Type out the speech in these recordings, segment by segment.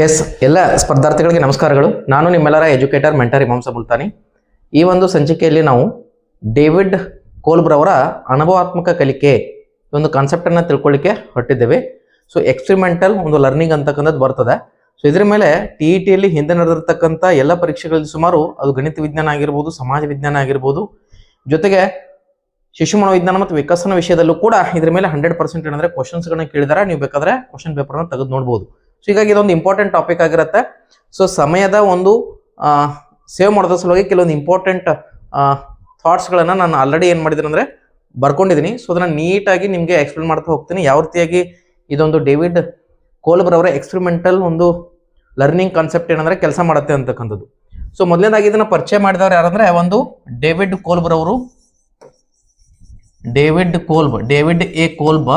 S ಎಲ್ಲ ಸ್ಪರ್ಧಾರ್ಥಿಗಳಿಗೆ ನಮಸ್ಕಾರಗಳು. ನಾನು ನಿಮ್ಮೆಲ್ಲರ ಎಜುಕೇಟರ್ ಮೆಂಟರ್ ಇಮಾಂಸ ಮುಲ್ತಾನಿ. ಈ ಒಂದು ಸಂಚಿಕೆಯಲ್ಲಿ ನಾವು ಡೇವಿಡ್ ಕೋಲ್ಬ್ರವರ ಅನುಭವಾತ್ಮಕ ಕಲಿಕೆ ಒಂದು ಕಾನ್ಸೆಪ್ಟನ್ನು ತಿಳ್ಕೊಳ್ಳಿಕ್ಕೆ ಹೊರಟಿದ್ದೇವೆ. ಸೊ ಎಕ್ಸ್ಪಿರಿಮೆಂಟಲ್ ಒಂದು ಲರ್ನಿಂಗ್ ಅಂತಕ್ಕಂಥದ್ದು ಬರ್ತದೆ. ಸೊ ಇದ್ರ ಮೇಲೆ ಟಿ ಇ ಟಿಯಲ್ಲಿ ಹಿಂದೆ ನಡೆದಿರ್ತಕ್ಕಂಥ ಎಲ್ಲ ಪರೀಕ್ಷೆಗಳಲ್ಲಿ ಸುಮಾರು ಅದು ಗಣಿತ ವಿಜ್ಞಾನ ಆಗಿರ್ಬೋದು, ಸಮಾಜ ವಿಜ್ಞಾನ ಆಗಿರ್ಬೋದು. ಜೊತೆಗೆ ಶಿಶು ಮನೋವಿಜ್ಞಾನ ಮತ್ತು ವಿಕಸನ ವಿಷಯದಲ್ಲೂ ಕೂಡ ಇದ್ರ ಮೇಲೆ ಹಂಡ್ರೆಡ್ ಪರ್ಸೆಂಟ್ ಏನಂದ್ರೆ ಕ್ವಶನ್ಸ್ಗಳನ್ನ ಕೇಳಿದಾರೆ. ನೀವು ಬೇಕಾದ್ರೆ ಕ್ವಶನ್ ಪೇಪರ್ನ ತೆಗೆದು ನೋಡ್ಬೋದು. ಸೊ ಹೀಗಾಗಿ ಇದೊಂದು ಇಂಪಾರ್ಟೆಂಟ್ ಟಾಪಿಕ್ ಆಗಿರುತ್ತೆ. ಸೊ ಸಮಯದ ಒಂದು ಸೇವ್ ಮಾಡೋದ್ರ ಸಲುವಾಗಿ ಕೆಲವೊಂದು ಇಂಪಾರ್ಟೆಂಟ್ ಥಾಟ್ಸ್ಗಳನ್ನು ನಾನು ಆಲ್ರೆಡಿ ಏನು ಮಾಡಿದ್ದೀನಿ ಅಂದರೆ ಬರ್ಕೊಂಡಿದ್ದೀನಿ. ಸೊ ಅದನ್ನು ನೀಟಾಗಿ ನಿಮಗೆ ಎಕ್ಸ್ಪ್ಲೇನ್ ಮಾಡ್ತಾ ಹೋಗ್ತೀನಿ. ಯಾವ ರೀತಿಯಾಗಿ ಇದೊಂದು ಡೇವಿಡ್ ಕೋಲ್ಬರ್ ಅವರ ಎಕ್ಸ್ಪರಿಮೆಂಟಲ್ ಒಂದು ಲರ್ನಿಂಗ್ ಕಾನ್ಸೆಪ್ಟ್ ಏನಂದ್ರೆ ಕೆಲಸ ಮಾಡುತ್ತೆ ಅಂತಕ್ಕಂಥದ್ದು. ಸೊ ಮೊದಲನೇದಾಗಿ ಇದನ್ನು ಪರಿಚಯ ಮಾಡಿದವರು ಯಾರಂದ್ರೆ ಒಂದು ಡೇವಿಡ್ ಕೋಲ್ಬರ್ ಅವರು. David Kolb David A Kolb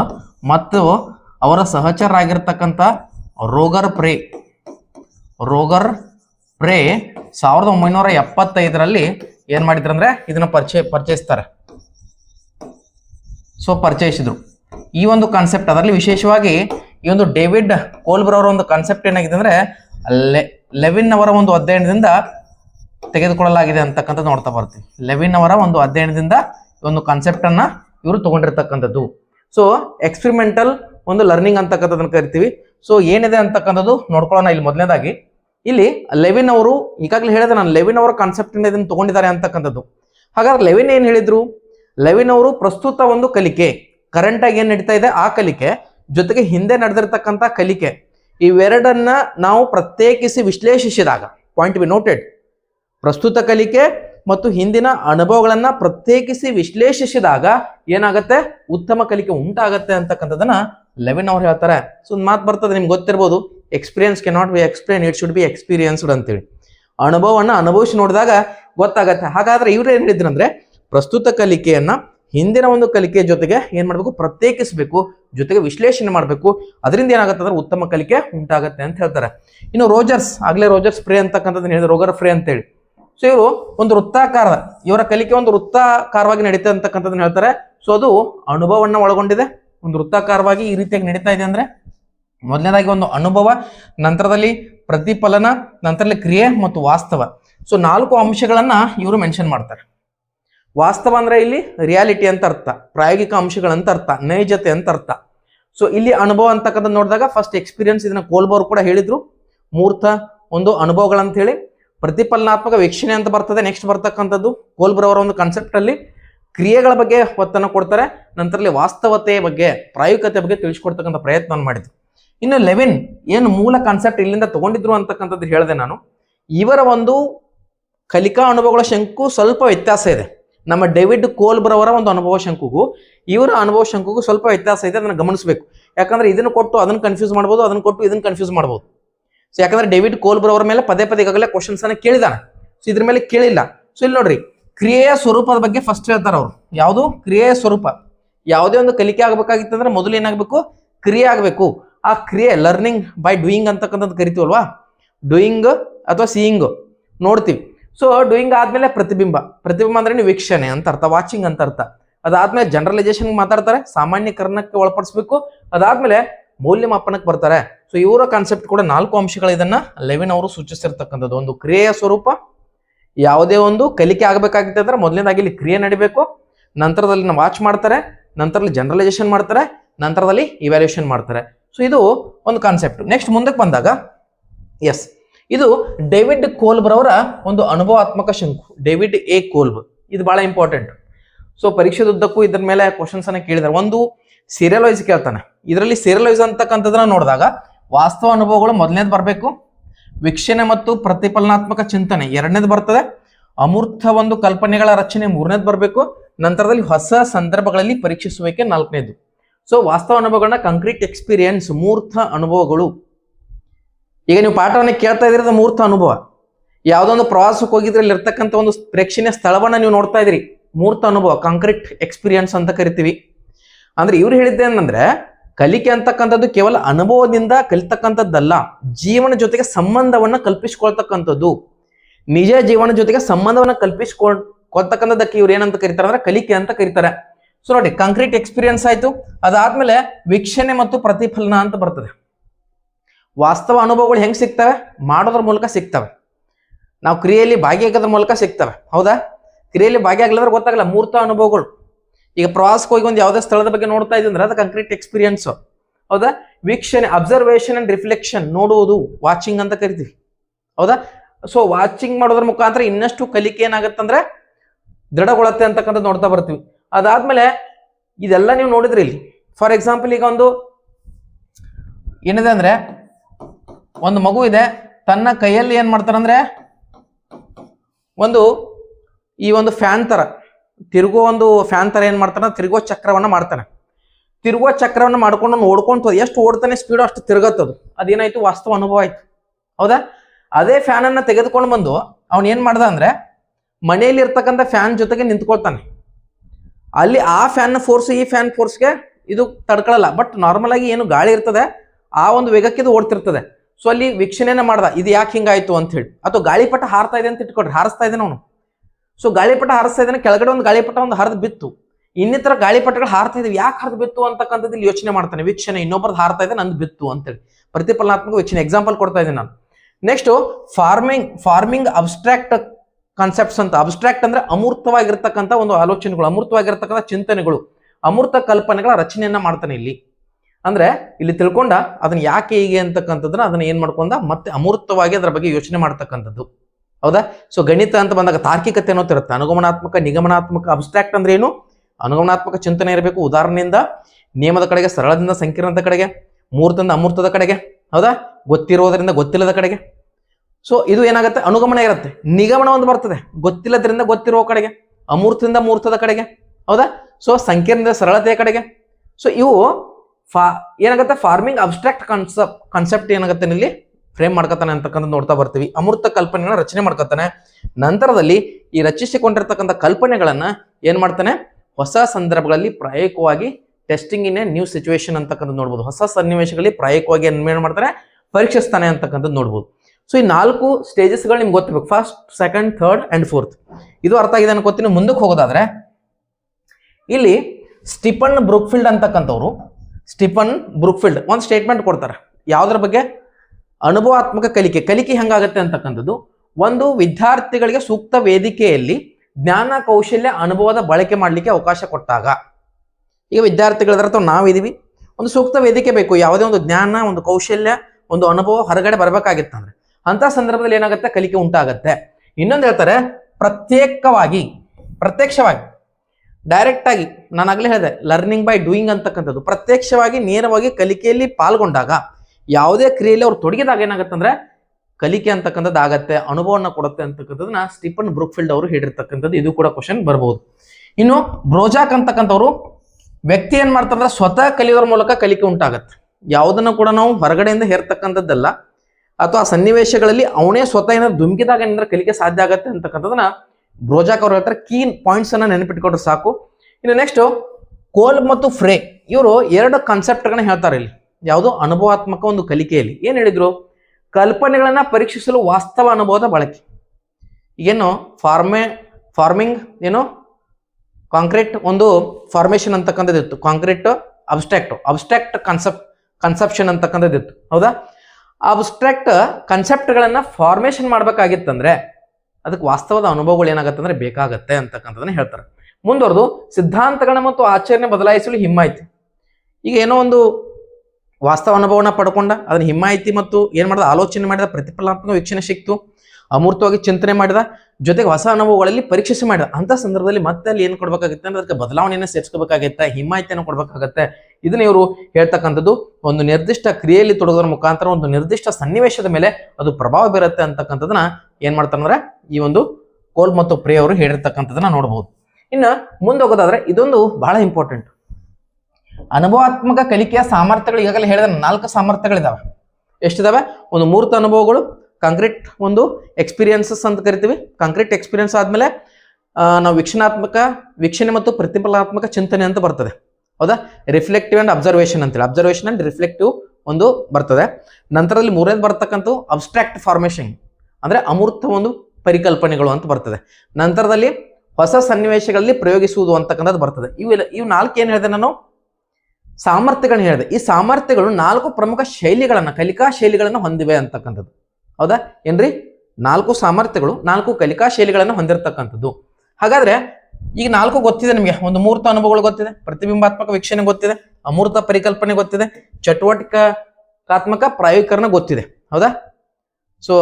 ಮತ್ತು ಅವರ ಸಹಚರರಾಗಿರ್ತಕ್ಕಂಥ ರೋಗರ್ ಪ್ರೇ ರೋಗರ್ ಪ್ರೇ ಸಾವಿರದ ಒಂಬೈನೂರ ಎಪ್ಪತ್ತೈದರಲ್ಲಿ ಏನ್ ಮಾಡಿದ್ರಂದ್ರೆ ಇದನ್ನ ಪರಿಚಯ, ಪರಿಚಯಿಸ್ತಾರೆ. ಸೊ ಪರಿಚಯಿಸಿದ್ರು. ಈ ಒಂದು ಕಾನ್ಸೆಪ್ಟ್ ಅದರಲ್ಲಿ ವಿಶೇಷವಾಗಿ ಈ ಒಂದು ಡೇವಿಡ್ ಕೋಲ್ಬ್ರ್ ಅವರ ಒಂದು ಕಾನ್ಸೆಪ್ಟ್ ಏನಾಗಿದೆ ಅಂದ್ರೆ ಲೆವಿನ್ ಅವರ ಒಂದು ಅಧ್ಯಯನದಿಂದ ತೆಗೆದುಕೊಳ್ಳಲಾಗಿದೆ ಅಂತಕ್ಕಂಥದ್ದು ನೋಡ್ತಾ ಬರ್ತೀವಿ. ಲೆವಿನ್ ಅವರ ಒಂದು ಅಧ್ಯಯನದಿಂದ ಒಂದು ಕಾನ್ಸೆಪ್ಟ್ ಅನ್ನ ಇವರು ತಗೊಂಡಿರ್ತಕ್ಕಂಥದ್ದು. ಸೊ ಎಕ್ಸ್ಪರಿಮೆಂಟಲ್ ಒಂದು ಲರ್ನಿಂಗ್ ಅಂತಕ್ಕಂಥದ್ದನ್ನು ಕರಿತೀವಿ. ಸೊ ಏನಿದೆ ಅಂತಕ್ಕಂಥದ್ದು ನೋಡ್ಕೊಳ್ಳೋಣ ಇಲ್ಲಿ ಮೊದಲನೇದಾಗಿ. ಇಲ್ಲಿ ಲೆವಿನ್ ಅವರು, ಈಗಾಗಲೇ ಹೇಳಿದೆ ನಾನು, ಲೆವಿನ್ ಅವರ ಕಾನ್ಸೆಪ್ಟ್ ಇದನ್ನು ತಗೊಂಡಿದ್ದಾರೆ ಅಂತಕ್ಕಂಥದ್ದು. ಹಾಗಾದ್ರೆ ಲೆವಿನ್ ಏನು ಹೇಳಿದ್ರು? ಲೆವಿನ್ ಅವರು ಪ್ರಸ್ತುತ ಒಂದು ಕಲಿಕೆ ಕರೆಂಟ್ ಆಗಿ ಏನ್ ನಡೀತಾ ಇದೆ? ಆ ಕಲಿಕೆ, ಜೊತೆಗೆ ಹಿಂದೆ ನಡೆದಿರ್ತಕ್ಕಂಥ ಕಲಿಕೆ, ಇವೆರಡನ್ನ ನಾವು ಪ್ರತ್ಯೇಕಿಸಿ ವಿಶ್ಲೇಷಿಸಿದಾಗ ಪಾಯಿಂಟ್ ಬಿ ನೋಟೆಡ್ ಪ್ರಸ್ತುತ ಕಲಿಕೆ ಮತ್ತು ಹಿಂದಿನ ಅನುಭವಗಳನ್ನ ಪ್ರತ್ಯೇಕಿಸಿ ವಿಶ್ಲೇಷಿಸಿದಾಗ ಏನಾಗುತ್ತೆ? ಉತ್ತಮ ಕಲಿಕೆ ಉಂಟಾಗತ್ತೆ ಅಂತಕ್ಕಂಥದ್ದನ್ನ ಲೆವೆನ್ ಅವ್ರು ಹೇಳ್ತಾರೆ, ಸೊ ಒಂದು ಮಾತು ಬರ್ತದೆ, ನಿಮ್ಗೆ ಗೊತ್ತಿರ್ಬೋದು. Experience can not be explain it should be experienced ಅಂತೇಳಿ. ಅನುಭವವನ್ನು ಅನುಭವಿಸಿ ನೋಡಿದಾಗ ಗೊತ್ತಾಗತ್ತೆ. ಹಾಗಾದ್ರೆ ಇವ್ರು ಹೇಳಿದ್ರು ಹೇಳಿದ್ರಂದ್ರೆ ಪ್ರಸ್ತುತ ಕಲಿಕೆಯನ್ನು ಹಿಂದಿನ ಒಂದು ಕಲಿಕೆ ಜೊತೆಗೆ ಏನು ಮಾಡಬೇಕು? ಪ್ರತ್ಯೇಕಿಸಬೇಕು, ಜೊತೆಗೆ ವಿಶ್ಲೇಷಣೆ ಮಾಡಬೇಕು. ಅದರಿಂದ ಏನಾಗುತ್ತೆ ಅಂದ್ರೆ ಉತ್ತಮ ಕಲಿಕೆ ಉಂಟಾಗತ್ತೆ ಅಂತ ಹೇಳ್ತಾರೆ. ಇನ್ನು ರೋಜರ್ಸ್, ಆಗ್ಲೇ ರೋಜರ್ಸ್ ಫ್ರೇ ಅಂತಕ್ಕಂಥದ್ದು ಹೇಳಿದ್ರು, ರೋಗರ್ ಫ್ರೇ ಅಂತೇಳಿ. ಸೊ ಇವರು ಒಂದು ವೃತ್ತಾಕಾರದ ಇವರ ಕಲಿಕೆ ಒಂದು ವೃತ್ತಾಕಾರವಾಗಿ ನಡೀತದೆ ಅಂತಕ್ಕಂಥದ್ದನ್ನ ಹೇಳ್ತಾರೆ. ಸೊ ಅದು ಅನುಭವವನ್ನ ಒಳಗೊಂಡಿದೆ ಒಂದು ವೃತ್ತಾಕಾರವಾಗಿ ಈ ರೀತಿಯಾಗಿ ನಡೀತಾ ಇದೆ ಅಂದ್ರೆ ಮೊದಲನೇದಾಗಿ ಒಂದು ಅನುಭವ, ನಂತರದಲ್ಲಿ ಪ್ರತಿಫಲನ, ನಂತರದಲ್ಲಿ ಕ್ರಿಯೆ ಮತ್ತು ವಾಸ್ತವ. ಸೊ ನಾಲ್ಕು ಅಂಶಗಳನ್ನ ಇವರು ಮೆನ್ಷನ್ ಮಾಡ್ತಾರೆ. ವಾಸ್ತವ ಅಂದ್ರೆ ಇಲ್ಲಿ ರಿಯಾಲಿಟಿ ಅಂತ ಅರ್ಥ, ಪ್ರಾಯೋಗಿಕ ಅಂಶಗಳಂತ ಅರ್ಥ, ನೈಜತೆ ಅಂತ ಅರ್ಥ. ಸೊ ಇಲ್ಲಿ ಅನುಭವ ಅಂತಕ್ಕಂಥ ನೋಡಿದಾಗ ಫಸ್ಟ್ ಎಕ್ಸ್ಪೀರಿಯನ್ಸ್ ಇದನ್ನ ಕೋಲ್ಬೋರ್ ಕೂಡ ಹೇಳಿದ್ರು. ಮೂರ್ತ ಒಂದು ಅನುಭವಗಳಂತ ಹೇಳಿ ಪ್ರತಿಫಲನಾತ್ಮಕ ವೀಕ್ಷಣೆ ಅಂತ ಬರ್ತದೆ ನೆಕ್ಸ್ಟ್ ಬರ್ತಕ್ಕಂಥದ್ದು. ಕೋಲ್ಬ್ರ ಅವರ ಒಂದು ಕಾನ್ಸೆಪ್ಟ್ ಅಲ್ಲಿ ಕ್ರಿಯೆಗಳ ಬಗ್ಗೆ ಒತ್ತನ್ನು ಕೊಡ್ತಾರೆ ನಂತರಲ್ಲಿ ವಾಸ್ತವತೆ ಬಗ್ಗೆ ಪ್ರಾಯೋಗಿಕತೆ ಬಗ್ಗೆ ತಿಳಿಸ್ಕೊಡ್ತಕ್ಕಂಥ ಪ್ರಯತ್ನ ಮಾಡಿದ್ರು. ಇನ್ನು ಲೆವೆನ್ ಏನು ಮೂಲ ಕಾನ್ಸೆಪ್ಟ್ ಇಲ್ಲಿಂದ ತಗೊಂಡಿದ್ರು ಅಂತಕ್ಕಂಥದ್ದು ಹೇಳಿದೆ ನಾನು. ಇವರ ಒಂದು ಕಲಿಕಾ ಅನುಭವಗಳ ಶಂಕು ಸ್ವಲ್ಪ ವ್ಯತ್ಯಾಸ ಇದೆ. ನಮ್ಮ ಡೇವಿಡ್ ಕೋಲ್ಬ್ರವರ ಒಂದು ಅನುಭವ ಶಂಕುಗೂ, ಇವರ ಅನುಭವ ಶಂಕುಗೂ ಸ್ವಲ್ಪ ವ್ಯತ್ಯಾಸ ಇದೆ, ಅದನ್ನು ಗಮನಿಸಬೇಕು. ಯಾಕಂದ್ರೆ ಇದನ್ನು ಕೊಟ್ಟು ಅದನ್ನು ಕನ್ಫ್ಯೂಸ್ ಮಾಡ್ಬೋದು, ಅದನ್ನು ಕೊಟ್ಟು ಇದನ್ನು ಕನ್ಫ್ಯೂಸ್ ಮಾಡ್ಬೋದು. ಸೊ ಯಾಕಂದ್ರೆ ಡೇವಿಡ್ ಕೋಲ್ಬ್ರವರ ಮೇಲೆ ಪದೇ ಪದೇ ಈಗಾಗಲೇ ಕ್ವಶನ್ಸ್ ಅನ್ನ ಕೇಳಿದಾನೆ. ಸೊ ಇದ್ರ ಮೇಲೆ ಕೇಳಿಲ್ಲ. ಸೊ ಇಲ್ಲಿ ನೋಡ್ರಿ ಕ್ರಿಯೆಯ ಸ್ವರೂಪದ ಬಗ್ಗೆ ಫಸ್ಟ್ ಹೇಳ್ತಾರೆ ಅವರು. ಯಾವುದು? ಕ್ರಿಯೆಯ ಸ್ವರೂಪ. ಯಾವುದೇ ಒಂದು ಕಲಿಕೆ ಆಗ್ಬೇಕಾಗಿತ್ತಂದ್ರೆ ಮೊದಲು ಏನಾಗಬೇಕು? ಕ್ರಿಯೆ ಆಗಬೇಕು. ಆ ಕ್ರಿಯೆ ಲರ್ನಿಂಗ್ ಬೈ ಡೂಯಿಂಗ್ ಅಂತಕ್ಕಂಥದ್ದು ಕರಿತೀವಲ್ವಾ? ಡೂಯಿಂಗ್ ಅಥವಾ ಸೀಯಿಂಗ್ ನೋಡ್ತೀವಿ. ಸೊ ಡೂಯಿಂಗ್ ಆದ್ಮೇಲೆ ಪ್ರತಿಬಿಂಬ. ಪ್ರತಿಬಿಂಬ ಅಂದ್ರೆ ನೀವು ವೀಕ್ಷಣೆ ಅಂತ ಅರ್ಥ ವಾಚಿಂಗ್ ಅಂತ ಅರ್ಥ. ಅದಾದ್ಮೇಲೆ ಜನರಲೈಸೇಷನ್ ಮಾತಾಡ್ತಾರೆ, ಸಾಮಾನ್ಯಕರಣಕ್ಕೆ ಒಳಪಡಿಸ್ಬೇಕು. ಅದಾದ್ಮೇಲೆ ಮೌಲ್ಯಮಾಪನಕ್ಕೆ ಬರ್ತಾರೆ. ಸೊ ಇವರ ಕಾನ್ಸೆಪ್ಟ್ ಕೂಡ ನಾಲ್ಕು ಅಂಶಗಳು ಇದನ್ನ ಲೆವೆನ್ ಅವರು ಸೂಚಿಸಿರ್ತಕ್ಕಂಥದ್ದು ಒಂದು ಕ್ರಿಯೆಯ ಸ್ವರೂಪ ಯಾವುದೇ ಒಂದು ಕಲಿಕೆ ಆಗಬೇಕಾಗಿತ್ತು ಅಂದ್ರೆ ಮೊದಲನೇದಾಗಿ ಇಲ್ಲಿ ಕ್ರಿಯೆ ನಡಿಬೇಕು. ನಂತರದಲ್ಲಿ ವಾಚ್ ಮಾಡ್ತಾರೆ. ನಂತರದಲ್ಲಿ ಜನರಲೈಸೇಷನ್ ಮಾಡ್ತಾರೆ. ನಂತರದಲ್ಲಿ ಇವ್ಯಾಲ್ಯೂಷನ್ ಮಾಡ್ತಾರೆ. ಸೊ ಇದು ಒಂದು ಕಾನ್ಸೆಪ್ಟ್ ನೆಕ್ಸ್ಟ್ ಮುಂದಕ್ಕೆ ಬಂದಾಗ ಎಸ್ ಇದು ಡೇವಿಡ್ ಕೋಲ್ಬ್ ಅವರ ಒಂದು ಅನುಭವಾತ್ಮಕ ಶಂಕು. ಡೇವಿಡ್ ಎ ಕೋಲ್ಬ್ ಇದು ಬಹಳ ಇಂಪಾರ್ಟೆಂಟ್ ಸೊ ಪರೀಕ್ಷೆದುದ್ದಕ್ಕೂ ಇದ್ರ ಮೇಲೆ ಕ್ವಶನ್ಸ್ ಅನ್ನ ಕೇಳಿದಾರೆ. ಒಂದು ಸೀರಿಯಲ್ ವೈಸ್ ಕೇಳ್ತಾನೆ. ಇದರಲ್ಲಿ ಸೀರಿಯಲ್ ವೈಸ್ ನೋಡಿದಾಗ ವಾಸ್ತವ ಅನುಭವಗಳು ಮೊದಲನೇದು ಬರಬೇಕು. ವೀಕ್ಷಣೆ ಮತ್ತು ಪ್ರತಿಫಲನಾತ್ಮಕ ಚಿಂತನೆ ಎರಡನೇದು ಬರ್ತದೆ. ಅಮೂರ್ತ ಒಂದು ಕಲ್ಪನೆಗಳ ರಚನೆ ಮೂರನೇದು ಬರಬೇಕು. ನಂತರದಲ್ಲಿ ಹೊಸ ಸಂದರ್ಭಗಳಲ್ಲಿ ಪರೀಕ್ಷಿಸುವಿಕೆ ನಾಲ್ಕನೇದು. ಸೊ ವಾಸ್ತವ ಅನುಭವಗಳನ್ನ ಕಾಂಕ್ರೀಟ್ ಎಕ್ಸ್ಪೀರಿಯನ್ಸ್ ಮೂರ್ತ ಅನುಭವಗಳು. ಈಗ ನೀವು ಪಾಠವನ್ನು ಕೇಳ್ತಾ ಇದ್ರದ ಮೂರ್ತ ಅನುಭವ. ಯಾವುದೋ ಒಂದು ಪ್ರವಾಸಕ್ಕೆ ಹೋಗಿದ್ರೆ ಅಲ್ಲಿ ಇರ್ತಕ್ಕಂಥ ಒಂದು ಪ್ರೇಕ್ಷಣೀಯ ಸ್ಥಳವನ್ನ ನೀವು ನೋಡ್ತಾ ಇದ್ರಿ ಮೂರ್ತ ಅನುಭವ ಕಾಂಕ್ರೀಟ್ ಎಕ್ಸ್ಪೀರಿಯನ್ಸ್ ಅಂತ ಕರಿತೀವಿ. ಅಂದ್ರೆ ಇವ್ರು ಹೇಳಿದ್ದೆ ಏನಂದ್ರೆ ಕಲಿಕೆ ಅಂತಕ್ಕಂಥದ್ದು ಕೇವಲ ಅನುಭವದಿಂದ ಕಲಿತಕ್ಕಂಥದ್ದಲ್ಲ, ಜೀವನ ಜೊತೆಗೆ ಸಂಬಂಧವನ್ನು ಕಲ್ಪಿಸ್ಕೊಳ್ತಕ್ಕಂಥದ್ದು. ನಿಜ ಜೀವನ ಜೊತೆಗೆ ಸಂಬಂಧವನ್ನು ಕಲ್ಪಿಸ್ಕೊಳ್, ಕೊಡ್ತಕ್ಕಂಥದ್ದಕ್ಕೆ ಇವ್ರು ಏನಂತ ಕರೀತಾರೆ ಅಂದ್ರೆ ಕಲಿಕೆ ಅಂತ ಕರೀತಾರೆ. ಸೊ ನೋಡಿ ಕಾಂಕ್ರೀಟ್ ಎಕ್ಸ್ಪೀರಿಯನ್ಸ್ ಆಯ್ತು. ಅದಾದ್ಮೇಲೆ ವೀಕ್ಷಣೆ ಮತ್ತು ಪ್ರತಿಫಲನ ಅಂತ ಬರ್ತದೆ. ವಾಸ್ತವ ಅನುಭವಗಳು ಹೆಂಗೆ ಸಿಗ್ತವೆ? ಮಾಡೋದ್ರ ಮೂಲಕ ಸಿಗ್ತವೆ. ನಾವು ಕ್ರಿಯೆಯಲ್ಲಿ ಭಾಗಿಯಾಗೋದ್ರ ಮೂಲಕ ಸಿಗ್ತವೆ. ಹೌದಾ? ಕ್ರಿಯೆಯಲ್ಲಿ ಭಾಗಿಯಾಗಲಿದ್ರೆ ಗೊತ್ತಾಗಲ್ಲ, ಮೂರ್ತ ಅನುಭವಗಳು. ಈಗ ಪ್ರವಾಸಕ್ಕೆ ಹೋಗಿ ಒಂದು ಯಾವುದೇ ಸ್ಥಳದ ಬಗ್ಗೆ ನೋಡ್ತಾ ಇದ್ದಂದ್ರೆ ಅಂದ್ರೆ ಅದು ಕಂಕ್ರೀಟ್ ಎಕ್ಸ್ಪೀರಿಯನ್ಸ್ ಹೌದಾ? ವೀಕ್ಷಣೆ ಅಬ್ಸರ್ವೇಷನ್ ಅಂಡ್ ರಿಫ್ಲೆಕ್ಷನ್ ನೋಡುವುದು ವಾಚಿಂಗ್ ಅಂತ ಕರಿತೀವಿ. ಹೌದಾ? ಸೊ ವಾಚಿಂಗ್ ಮಾಡೋದ್ರ ಮುಖಾಂತರ ಇನ್ನಷ್ಟು ಕಲಿಕೆ ಏನಾಗುತ್ತಂದ್ರೆ ದೃಢಗೊಳತ್ತೆ ಅಂತಕ್ಕಂಥದ್ದು ನೋಡ್ತಾ ಬರ್ತೀವಿ. ಅದಾದ್ಮೇಲೆ ಇದೆಲ್ಲ ನೀವು ನೋಡಿದ್ರಿ ಇಲ್ಲಿ. ಫಾರ್ ಎಕ್ಸಾಂಪಲ್ ಈಗ ಒಂದು ಏನಿದೆ ಅಂದ್ರೆ ಒಂದು ಮಗು ಇದೆ, ತನ್ನ ಕೈಯಲ್ಲಿ ಏನ್ ಮಾಡ್ತಾರಂದ್ರೆ ಒಂದು ಈ ಒಂದು ಫ್ಯಾನ್ ತರ ತಿರುಗೋ ಒಂದು ಫ್ಯಾನ್ ತರ ಏನು ಮಾಡ್ತಾನೆ? ತಿರುಗೋ ಚಕ್ರವನ್ನ ಮಾಡ್ತಾನೆ. ತಿರುಗೋ ಚಕ್ರವನ್ನ ಮಾಡ್ಕೊಂಡು ಓಡ್ಕೊಂತ ಎಷ್ಟು ಓಡ್ತಾನೆ ಸ್ಪೀಡ್ ಅಷ್ಟು ತಿರುಗತ್ತದು ಅದೇನಾಯ್ತು? ವಾಸ್ತವ ಅನುಭವ ಆಯ್ತು. ಹೌದಾ? ಅದೇ ಫ್ಯಾನ್ ಅನ್ನ ತೆಗೆದುಕೊಂಡು ಬಂದು ಅವನ್ ಏನು ಮಾಡ್ದ ಅಂದ್ರೆ ಮನೆಯಲ್ಲಿ ಇರ್ತಕ್ಕಂಥ ಫ್ಯಾನ್ ಜೊತೆಗೆ ನಿಂತ್ಕೊಳ್ತಾನೆ. ಅಲ್ಲಿ ಆ ಫ್ಯಾನ್ ಫೋರ್ಸ್ ಈ ಫ್ಯಾನ್ ಫೋರ್ಸ್ಗೆ ಇದು ತಡ್ಕೊಳ್ಳಲ್ಲ ಬಟ್ ನಾರ್ಮಲ್ ಆಗಿ ಏನು ಗಾಳಿ ಇರ್ತದೆ, ಆ ಒಂದು ವೇಗಕ್ಕೆ ಇದು ಓಡ್ತಿರ್ತದೆ. ಸೊ ಅಲ್ಲಿ ವೀಕ್ಷಣೆನ ಮಾಡ್ದ, ಇದು ಯಾಕೆ ಹಿಂಗಾಯ್ತು? ಅಂತ ಹೇಳಿ. ಅಥವಾ ಗಾಳಿಪಟ ಹಾರ್ತಾ ಇದೆ ಅಂತ ಇಟ್ಕೊಡ್ರಿ ಹಾರಿಸ್ತಾ ಇದ್ದಾನೆ ಅವನು. ಸೊ ಗಾಳಿಪಟ ಹಾರಿಸ್ತಾ ಇದ್ದಾನೆ. ಕೆಳಗಡೆ ಒಂದು ಗಾಳಿಪಟ ಒಂದು ಹರಿದು ಬಿತ್ತು. ಇನ್ನಿತರ ಗಾಳಿಪಟಗಳು ಹಾರ್ತಾ ಇದ್ದಾವೆ. ಯಾಕೆ ಹರಿದು ಬಿತ್ತು ಅಂತಕ್ಕಂಥದ್ದು ಇಲ್ಲಿ ಯೋಚನೆ ಮಾಡ್ತಾನೆ. ವೀಕ್ಷಣೆ ಇನ್ನೊಬ್ಬರದ್ದು ಹಾರ್ತಾ ಇದೆ, ನಂದು ಬಿತ್ತು ಅಂತೇಳಿ. ಪ್ರತಿಫಲನಾತ್ಮಕ ವೀಕ್ಷಣೆ ಎಕ್ಸಾಂಪಲ್ ಕೊಡ್ತಾ ಇದ್ದೀನಿ ನಾನು. Next forming forming abstract concepts ಅಂತ. ಅಬ್ಸ್ಟ್ರಾಕ್ಟ್ ಅಂದ್ರೆ ಅಮೂರ್ತವಾಗಿರ್ತಕ್ಕಂಥ ಒಂದು ಆಲೋಚನೆಗಳು, ಅಮೂರ್ತವಾಗಿರ್ತಕ್ಕಂಥ ಚಿಂತನೆಗಳು, ಅಮೂರ್ತ ಕಲ್ಪನೆಗಳ ರಚನೆಯನ್ನ ಮಾಡ್ತಾನೆ ಇಲ್ಲಿ. ಅಂದ್ರೆ, ಇಲ್ಲಿ ತಿಳ್ಕೊಂಡ ಅದನ್ನ ಯಾಕೆ ಹೀಗೆ ಅಂತಕ್ಕಂಥದ್ದನ್ನ ಅದನ್ನ ಏನ್ ಮಾಡ್ಕೊಂಡ? ಮತ್ತೆ ಅಮೂರ್ತವಾಗಿ ಅದರ ಬಗ್ಗೆ ಯೋಚನೆ ಮಾಡ್ತಕ್ಕಂಥದ್ದು. ಹೌದಾ? ಸೊ ಗಣಿತ ಅಂತ ಬಂದಾಗ ತಾರ್ಕಿಕತೆ ಅನ್ನೋದು ಇರುತ್ತೆ. ಅನುಗಮನಾತ್ಮಕ, ನಿಗಮನಾತ್ಮಕ ಅಬ್ಸ್ಟ್ರಾಕ್ಟ್ ಅಂದ್ರೆ ಏನು? ಅನುಗಮನಾತ್ಮಕ ಚಿಂತನೆ ಇರಬೇಕು ಉದಾಹರಣೆಯಿಂದ. ನಿಯಮದ ಕಡೆಗೆ, ಸರಳದಿಂದ, ಸಂಕೀರ್ಣದ ಕಡೆಗೆ ಮೂರ್ತದಿಂದ ಅಮೂರ್ತದ ಕಡೆಗೆ. ಹೌದಾ? ಗೊತ್ತಿರೋದರಿಂದ, ಗೊತ್ತಿಲ್ಲದ ಕಡೆಗೆ. ಸೊ ಇದು ಏನಾಗುತ್ತೆ? ಅನುಗಮನ ಇರುತ್ತೆ. ನಿಗಮನ ಒಂದು ಬರ್ತದೆ. ಗೊತ್ತಿಲ್ಲದ್ರಿಂದ ಗೊತ್ತಿರೋ ಕಡೆಗೆ, ಅಮೂರ್ತದಿಂದ ಮೂರ್ತದ ಕಡೆಗೆ. ಹೌದಾ? ಸೊ ಸಂಕೀರ್ಣದ, ಸರಳತೆಯ ಕಡೆಗೆ. ಸೊ ಇವು ಫಾ, ಏನಾಗುತ್ತೆ? ಫಾರ್ಮಿಂಗ್ ಅಬ್ಸ್ಟ್ರಾಕ್ಟ್ ಕಾನ್ಸೆಪ್ಟ್ ಕಾನ್ಸೆಪ್ಟ್ ಏನಾಗುತ್ತೆ ಇಲ್ಲಿ ಫ್ರೇಮ್ ಮಾಡ್ಕೊತಾನೆ ಅಂತಕ್ಕಂಥ ನೋಡ್ತಾ ಬರ್ತೀವಿ. ಅಮೃತ ಕಲ್ಪನೆಗಳನ್ನ ರಚನೆ ಮಾಡ್ಕೊತಾನೆ. ನಂತರದಲ್ಲಿ ಈ ರಚಿಸಿಕೊಂಡಿರ್ತಕ್ಕಂಥ ಕಲ್ಪನೆಗಳನ್ನ ಏನ್ ಮಾಡ್ತಾನೆ? ಹೊಸ ಸಂದರ್ಭಗಳಲ್ಲಿ ಪ್ರಾಯೋಗಿಕವಾಗಿ ಟೆಸ್ಟಿಂಗ್ ಇನ್ ನ್ಯೂ ಸಿಚುವೇಶನ್ ಅಂತಕ್ಕಂಥದ್ದು ನೋಡ್ಬೋದು. ಹೊಸ ಸನ್ನಿವೇಶಗಳಲ್ಲಿ ಪ್ರಾಯೋಗಿಕವಾಗಿ ಏನ್ ಮಾಡ್ತಾರೆ ಪರೀಕ್ಷಿಸ್ತಾನೆ ಅಂತಕ್ಕಂಥದ್ದು ನೋಡ್ಬೋದು. ಸೊ ಈ ನಾಲ್ಕು ಸ್ಟೇಜಸ್ಗಳು ನಿಮ್ಗೆ ಗೊತ್ತಿರ್ಬೇಕು. First second third and fourth ಇದು ಅರ್ಥ ಆಗಿದೆ ಅನ್ಕೋತೀನಿ. ಮುಂದಕ್ಕೆ ಹೋಗೋದಾದ್ರೆ, ಇಲ್ಲಿ ಸ್ಟಿಫನ್ ಬ್ರೂಕ್ಫೀಲ್ಡ್ ಅಂತಕ್ಕಂಥವ್ರು, ಸ್ಟಿಫನ್ ಬ್ರೂಕ್ಫೀಲ್ಡ್, ಒಂದು ಸ್ಟೇಟ್ಮೆಂಟ್ ಕೊಡ್ತಾರೆ. ಯಾವುದ್ರ ಬಗ್ಗೆ? ಅನುಭವಾತ್ಮಕ ಕಲಿಕೆ ಕಲಿಕೆ ಹೆಂಗಾಗತ್ತೆ ಅಂತಕ್ಕಂಥದ್ದು? ಒಂದು ವಿದ್ಯಾರ್ಥಿಗಳಿಗೆ ಸೂಕ್ತ ವೇದಿಕೆಯಲ್ಲಿ ಜ್ಞಾನ, ಕೌಶಲ್ಯ, ಅನುಭವದ ಬಳಕೆ ಮಾಡಲಿಕ್ಕೆ ಅವಕಾಶ ಕೊಟ್ಟಾಗ. ಈಗ ವಿದ್ಯಾರ್ಥಿಗಳ ಅಥವಾ ನಾವಿದ್ದೀವಿ ಒಂದು ಸೂಕ್ತ ವೇದಿಕೆ ಬೇಕು. ಯಾವುದೇ ಒಂದು ಜ್ಞಾನ, ಒಂದು ಕೌಶಲ್ಯ, ಒಂದು ಅನುಭವ ಹೊರಗಡೆ ಬರಬೇಕಾಗಿತ್ತಂದ್ರೆ ಅಂತ ಸಂದರ್ಭದಲ್ಲಿ ಏನಾಗುತ್ತೆ? ಕಲಿಕೆ ಉಂಟಾಗತ್ತೆ. ಇನ್ನೊಂದು ಹೇಳ್ತಾರೆ, ಪ್ರತ್ಯೇಕವಾಗಿ, ಪ್ರತ್ಯಕ್ಷವಾಗಿ. ಡೈರೆಕ್ಟ್ ಆಗಿ, ನಾನು ಆಗ್ಲೇ ಹೇಳಿದೆ ಲರ್ನಿಂಗ್ ಬೈ ಡೂಯಿಂಗ್ ಅಂತಕ್ಕಂಥದ್ದು. ಪ್ರತ್ಯಕ್ಷವಾಗಿ, ನೇರವಾಗಿ ಕಲಿಕೆಯಲ್ಲಿ ಪಾಲ್ಗೊಂಡಾಗ ಯಾವುದೇ ಕ್ರಿಯೆಯಲ್ಲಿ ಅವ್ರು ತೊಡಗಿದಾಗ ಏನಾಗುತ್ತೆ ಕಲಿಕೆ ಅಂತಕ್ಕಂಥದ್ದು ಆಗತ್ತೆ ಅನುಭವನ ಕೊಡುತ್ತೆ ಅಂತಕ್ಕಂಥದ್ದನ್ನ ಸ್ಟೀಫನ್ ಬ್ರೂಕ್ಫೀಲ್ಡ್ ಅವರು ಹೇಳಿರ್ತಕ್ಕಂಥದ್ದು ಇದು ಕೂಡ ಕ್ವಶನ್ ಬರಬಹುದು ಇನ್ನು ಬ್ರೋಜಾಕ್ ಅಂತಕ್ಕಂಥವ್ರು ವ್ಯಕ್ತಿ ಏನ್ ಮಾಡ್ತಾರಂದ್ರೆ ಸ್ವತಃ ಕಲಿಯೋದ್ರ ಮೂಲಕ ಕಲಿಕೆ ಉಂಟಾಗತ್ತೆ. ಯಾವುದನ್ನು ಕೂಡ ನಾವು ಹೊರಗಡೆಯಿಂದ ಹೇರ್ತಕ್ಕಂಥದ್ದಲ್ಲ, ಅಥವಾ ಆ ಸನ್ನಿವೇಶಗಳಲ್ಲಿ ಅವನೇ ಸ್ವತಃ ಏನಾದ್ರು ಧುಮುಕಿದಾಗ ಏನಂದ್ರೆ ಕಲಿಕೆ ಸಾಧ್ಯ ಆಗತ್ತೆ ಅಂತಕ್ಕಂಥದ್ದನ್ನ ಬ್ರೋಜಾಕ್ ಅವ್ರು ಹೇಳ್ತಾರೆ. ಕೀನ್ ಪಾಯಿಂಟ್ಸ್ ಅನ್ನ ನೆನಪಿಟ್ಕೊಂಡ್ರೆ ಸಾಕು. ಇನ್ನು ನೆಕ್ಸ್ಟ್ ಕೋಲ್ ಮತ್ತು ಫ್ರೇ ಇವರು ಎರಡು ಕಾನ್ಸೆಪ್ಟ್ಗಳನ್ನ ಹೇಳ್ತಾರೆ ಇಲ್ಲಿ. ಯಾವುದು ಅನುಭವಾತ್ಮಕ ಒಂದು ಕಲಿಕೆಯಲ್ಲಿ ಏನು ಹೇಳಿದ್ರು? ಕಲ್ಪನೆಗಳನ್ನು ಪರೀಕ್ಷಿಸಲು ವಾಸ್ತವ ಅನುಭವದ ಬಳಕೆ. ಏನು ಫಾರ್ಮೆ, ಫಾರ್ಮಿಂಗ್ ಏನು? ಕಾಂಕ್ರೀಟ್ ಒಂದು ಫಾರ್ಮೇಶನ್ ಅಂತಕ್ಕಂಥದ್ದು ಇತ್ತು. Concrete abstract abstract concept, conception ಅಂತಕ್ಕಂಥದ್ದು ಇತ್ತು. ಹೌದಾ? ಅಬ್ಸ್ಟ್ರಾಕ್ಟ್ ಕನ್ಸೆಪ್ಟ್ಗಳನ್ನು ಫಾರ್ಮೇಶನ್ ಮಾಡ್ಬೇಕಾಗಿತ್ತಂದ್ರೆ ಅದಕ್ಕೆ ವಾಸ್ತವದ ಅನುಭವಗಳು ಏನಾಗುತ್ತೆ ಅಂದ್ರೆ ಬೇಕಾಗತ್ತೆ ಅಂತಕ್ಕಂಥದ್ದನ್ನು ಹೇಳ್ತಾರೆ. ಮುಂದುವರೆದು ಸಿದ್ಧಾಂತಗಳ ಮತ್ತು ಆಚರಣೆ ಬದಲಾಯಿಸಲು ಹಿಮ್ಮಾಯ್ತಿ. ಈಗ ಏನೋ ಒಂದು ವಾಸ್ತವ ಅನುಭವನ ಪಡ್ಕೊಂಡ, ಅದನ್ನ ಹಿಮಾಯಿತಿ ಮತ್ತು ಏನ್ ಮಾಡಿದ, ಆಲೋಚನೆ ಮಾಡಿದ, ಪ್ರತಿಫಲಾತ್ಮಕ ವೀಕ್ಷಣೆ ಸಿಕ್ತು, ಅಮೂರ್ತವಾಗಿ ಚಿಂತನೆ ಮಾಡಿದ, ಜೊತೆಗೆ ಹೊಸ ಅನುಭವಗಳಲ್ಲಿ ಪರೀಕ್ಷಿಸಿ ಮಾಡಿದ. ಅಂತ ಸಂದರ್ಭದಲ್ಲಿ ಮತ್ತೆ ಅಲ್ಲಿ ಏನು ಕೊಡ್ಬೇಕಾಗುತ್ತೆ ಅಂದ್ರೆ ಅದಕ್ಕೆ ಬದಲಾವಣೆಯನ್ನು ಸೇರಿಸ್ಕೋಬೇಕಾಗತ್ತೆ ಹಿಮಾಯಿತಿಯನ್ನು ಕೊಡ್ಬೇಕಾಗತ್ತೆ. ಇದನ್ನ ಇವರು ಹೇಳ್ತಕ್ಕಂಥದ್ದು ಒಂದು ನಿರ್ದಿಷ್ಟ ಕ್ರಿಯೆಯಲ್ಲಿ ತೊಡಗೋದ್ರ ಮುಖಾಂತರ, ಒಂದು ನಿರ್ದಿಷ್ಟ ಸನ್ನಿವೇಶದ ಮೇಲೆ ಅದು ಪ್ರಭಾವ ಬೀರುತ್ತೆ ಅಂತಕ್ಕಂಥದ್ದನ್ನ ಏನ್ ಮಾಡ್ತಾರಂದ್ರೆ ಈ ಒಂದು ಕೋಲ್ ಮತ್ತು ಪ್ರೇ ಅವರು ಹೇಳಿರ್ತಕ್ಕಂಥದ್ದನ್ನ ನೋಡಬಹುದು ಇನ್ನು ಮುಂದೋಗೋದಾದ್ರೆ ಇದೊಂದು ಬಹಳ ಇಂಪಾರ್ಟೆಂಟ್ ಅನುಭವಾತ್ಮಕ ಕಲಿಕೆಯ ಸಾಮರ್ಥ್ಯಗಳು ಈಗಾಗಲೇ ಹೇಳಿದ ನಾಲ್ಕು ಸಾಮರ್ಥ್ಯಗಳಿದಾವೆ. ಎಷ್ಟಿದಾವೆ? ಒಂದು ಮೂರ್ತ ಅನುಭವಗಳು ಕಾಂಕ್ರೀಟ್ ಒಂದು ಎಕ್ಸ್ಪೀರಿಯನ್ಸಸ್ ಅಂತ ಕರಿತೀವಿ. ಕಾಂಕ್ರೀಟ್ ಎಕ್ಸ್ಪೀರಿಯನ್ಸ್ ಆದಮೇಲೆ ನಾವು ವೀಕ್ಷಣಾತ್ಮಕ, ವೀಕ್ಷಣೆ ಮತ್ತು ಪ್ರತಿಫಲಾತ್ಮಕ ಚಿಂತನೆ ಅಂತ ಬರ್ತದೆ. ಹೌದಾ? ರಿಫ್ಲೆಕ್ಟಿವ್ ಅಂಡ್ ಅಬ್ಸರ್ವೇಷನ್ ಅಂತೇಳಿ. ಅಬ್ಸರ್ವೇಷನ್ ಆ್ಯಂಡ್ ರಿಫ್ಲೆಕ್ಟಿವ್ ಒಂದು ಬರ್ತದೆ. ನಂತರದಲ್ಲಿ ಮೂರನೇದು ಬರ್ತಕ್ಕಂಥ ಅಬ್ಸ್ಟ್ರಾಕ್ಟ್ ಫಾರ್ಮೇಷನ್ ಅಂದ್ರೆ ಅಮೂರ್ತ ಒಂದು ಪರಿಕಲ್ಪನೆಗಳು ಅಂತ ಬರ್ತದೆ. ನಂತರದಲ್ಲಿ ಹೊಸ ಸನ್ನಿವೇಶಗಳಲ್ಲಿ ಪ್ರಯೋಗಿಸುವುದು ಅಂತಕ್ಕಂಥದ್ದು ಬರ್ತದೆ. ಇವೆಲ್ಲ ಇವು ನಾಲ್ಕು ಏನು ಹೇಳಿದೆ ನಾನು? ಸಾಮರ್ಥ್ಯಗಳನ್ನ ಹೇಳಿದೆ. ಈ ಸಾಮರ್ಥ್ಯಗಳು ನಾಲ್ಕು ಪ್ರಮುಖ ಶೈಲಿಗಳನ್ನು, ಕಲಿಕಾ ಶೈಲಿಗಳನ್ನು ಹೊಂದಿವೆ ಅಂತಕ್ಕಂಥದ್ದು. ಹೌದಾ? ಏನ್ರಿ? ನಾಲ್ಕು ಸಾಮರ್ಥ್ಯಗಳು, ನಾಲ್ಕು ಕಲಿಕಾ ಶೈಲಿಗಳನ್ನು ಹೊಂದಿರತಕ್ಕಂಥದ್ದು. ಹಾಗಾದ್ರೆ ಈಗ ನಾಲ್ಕು ಗೊತ್ತಿದೆ ನಿಮಗೆ. ಒಂದು ಮೂರ್ತ ಅನುಭವಗಳು ಗೊತ್ತಿದೆ, ಪ್ರತಿಬಿಂಬಾತ್ಮಕ ವೀಕ್ಷಣೆ ಗೊತ್ತಿದೆ, ಅಮೂರ್ತ ಪರಿಕಲ್ಪನೆ ಗೊತ್ತಿದೆ, ಚಟುವಟಿಕಾತ್ಮಕ ಪ್ರಾಯೋಗಿಕರಣ ಗೊತ್ತಿದೆ. ಹೌದಾ? ಸೊ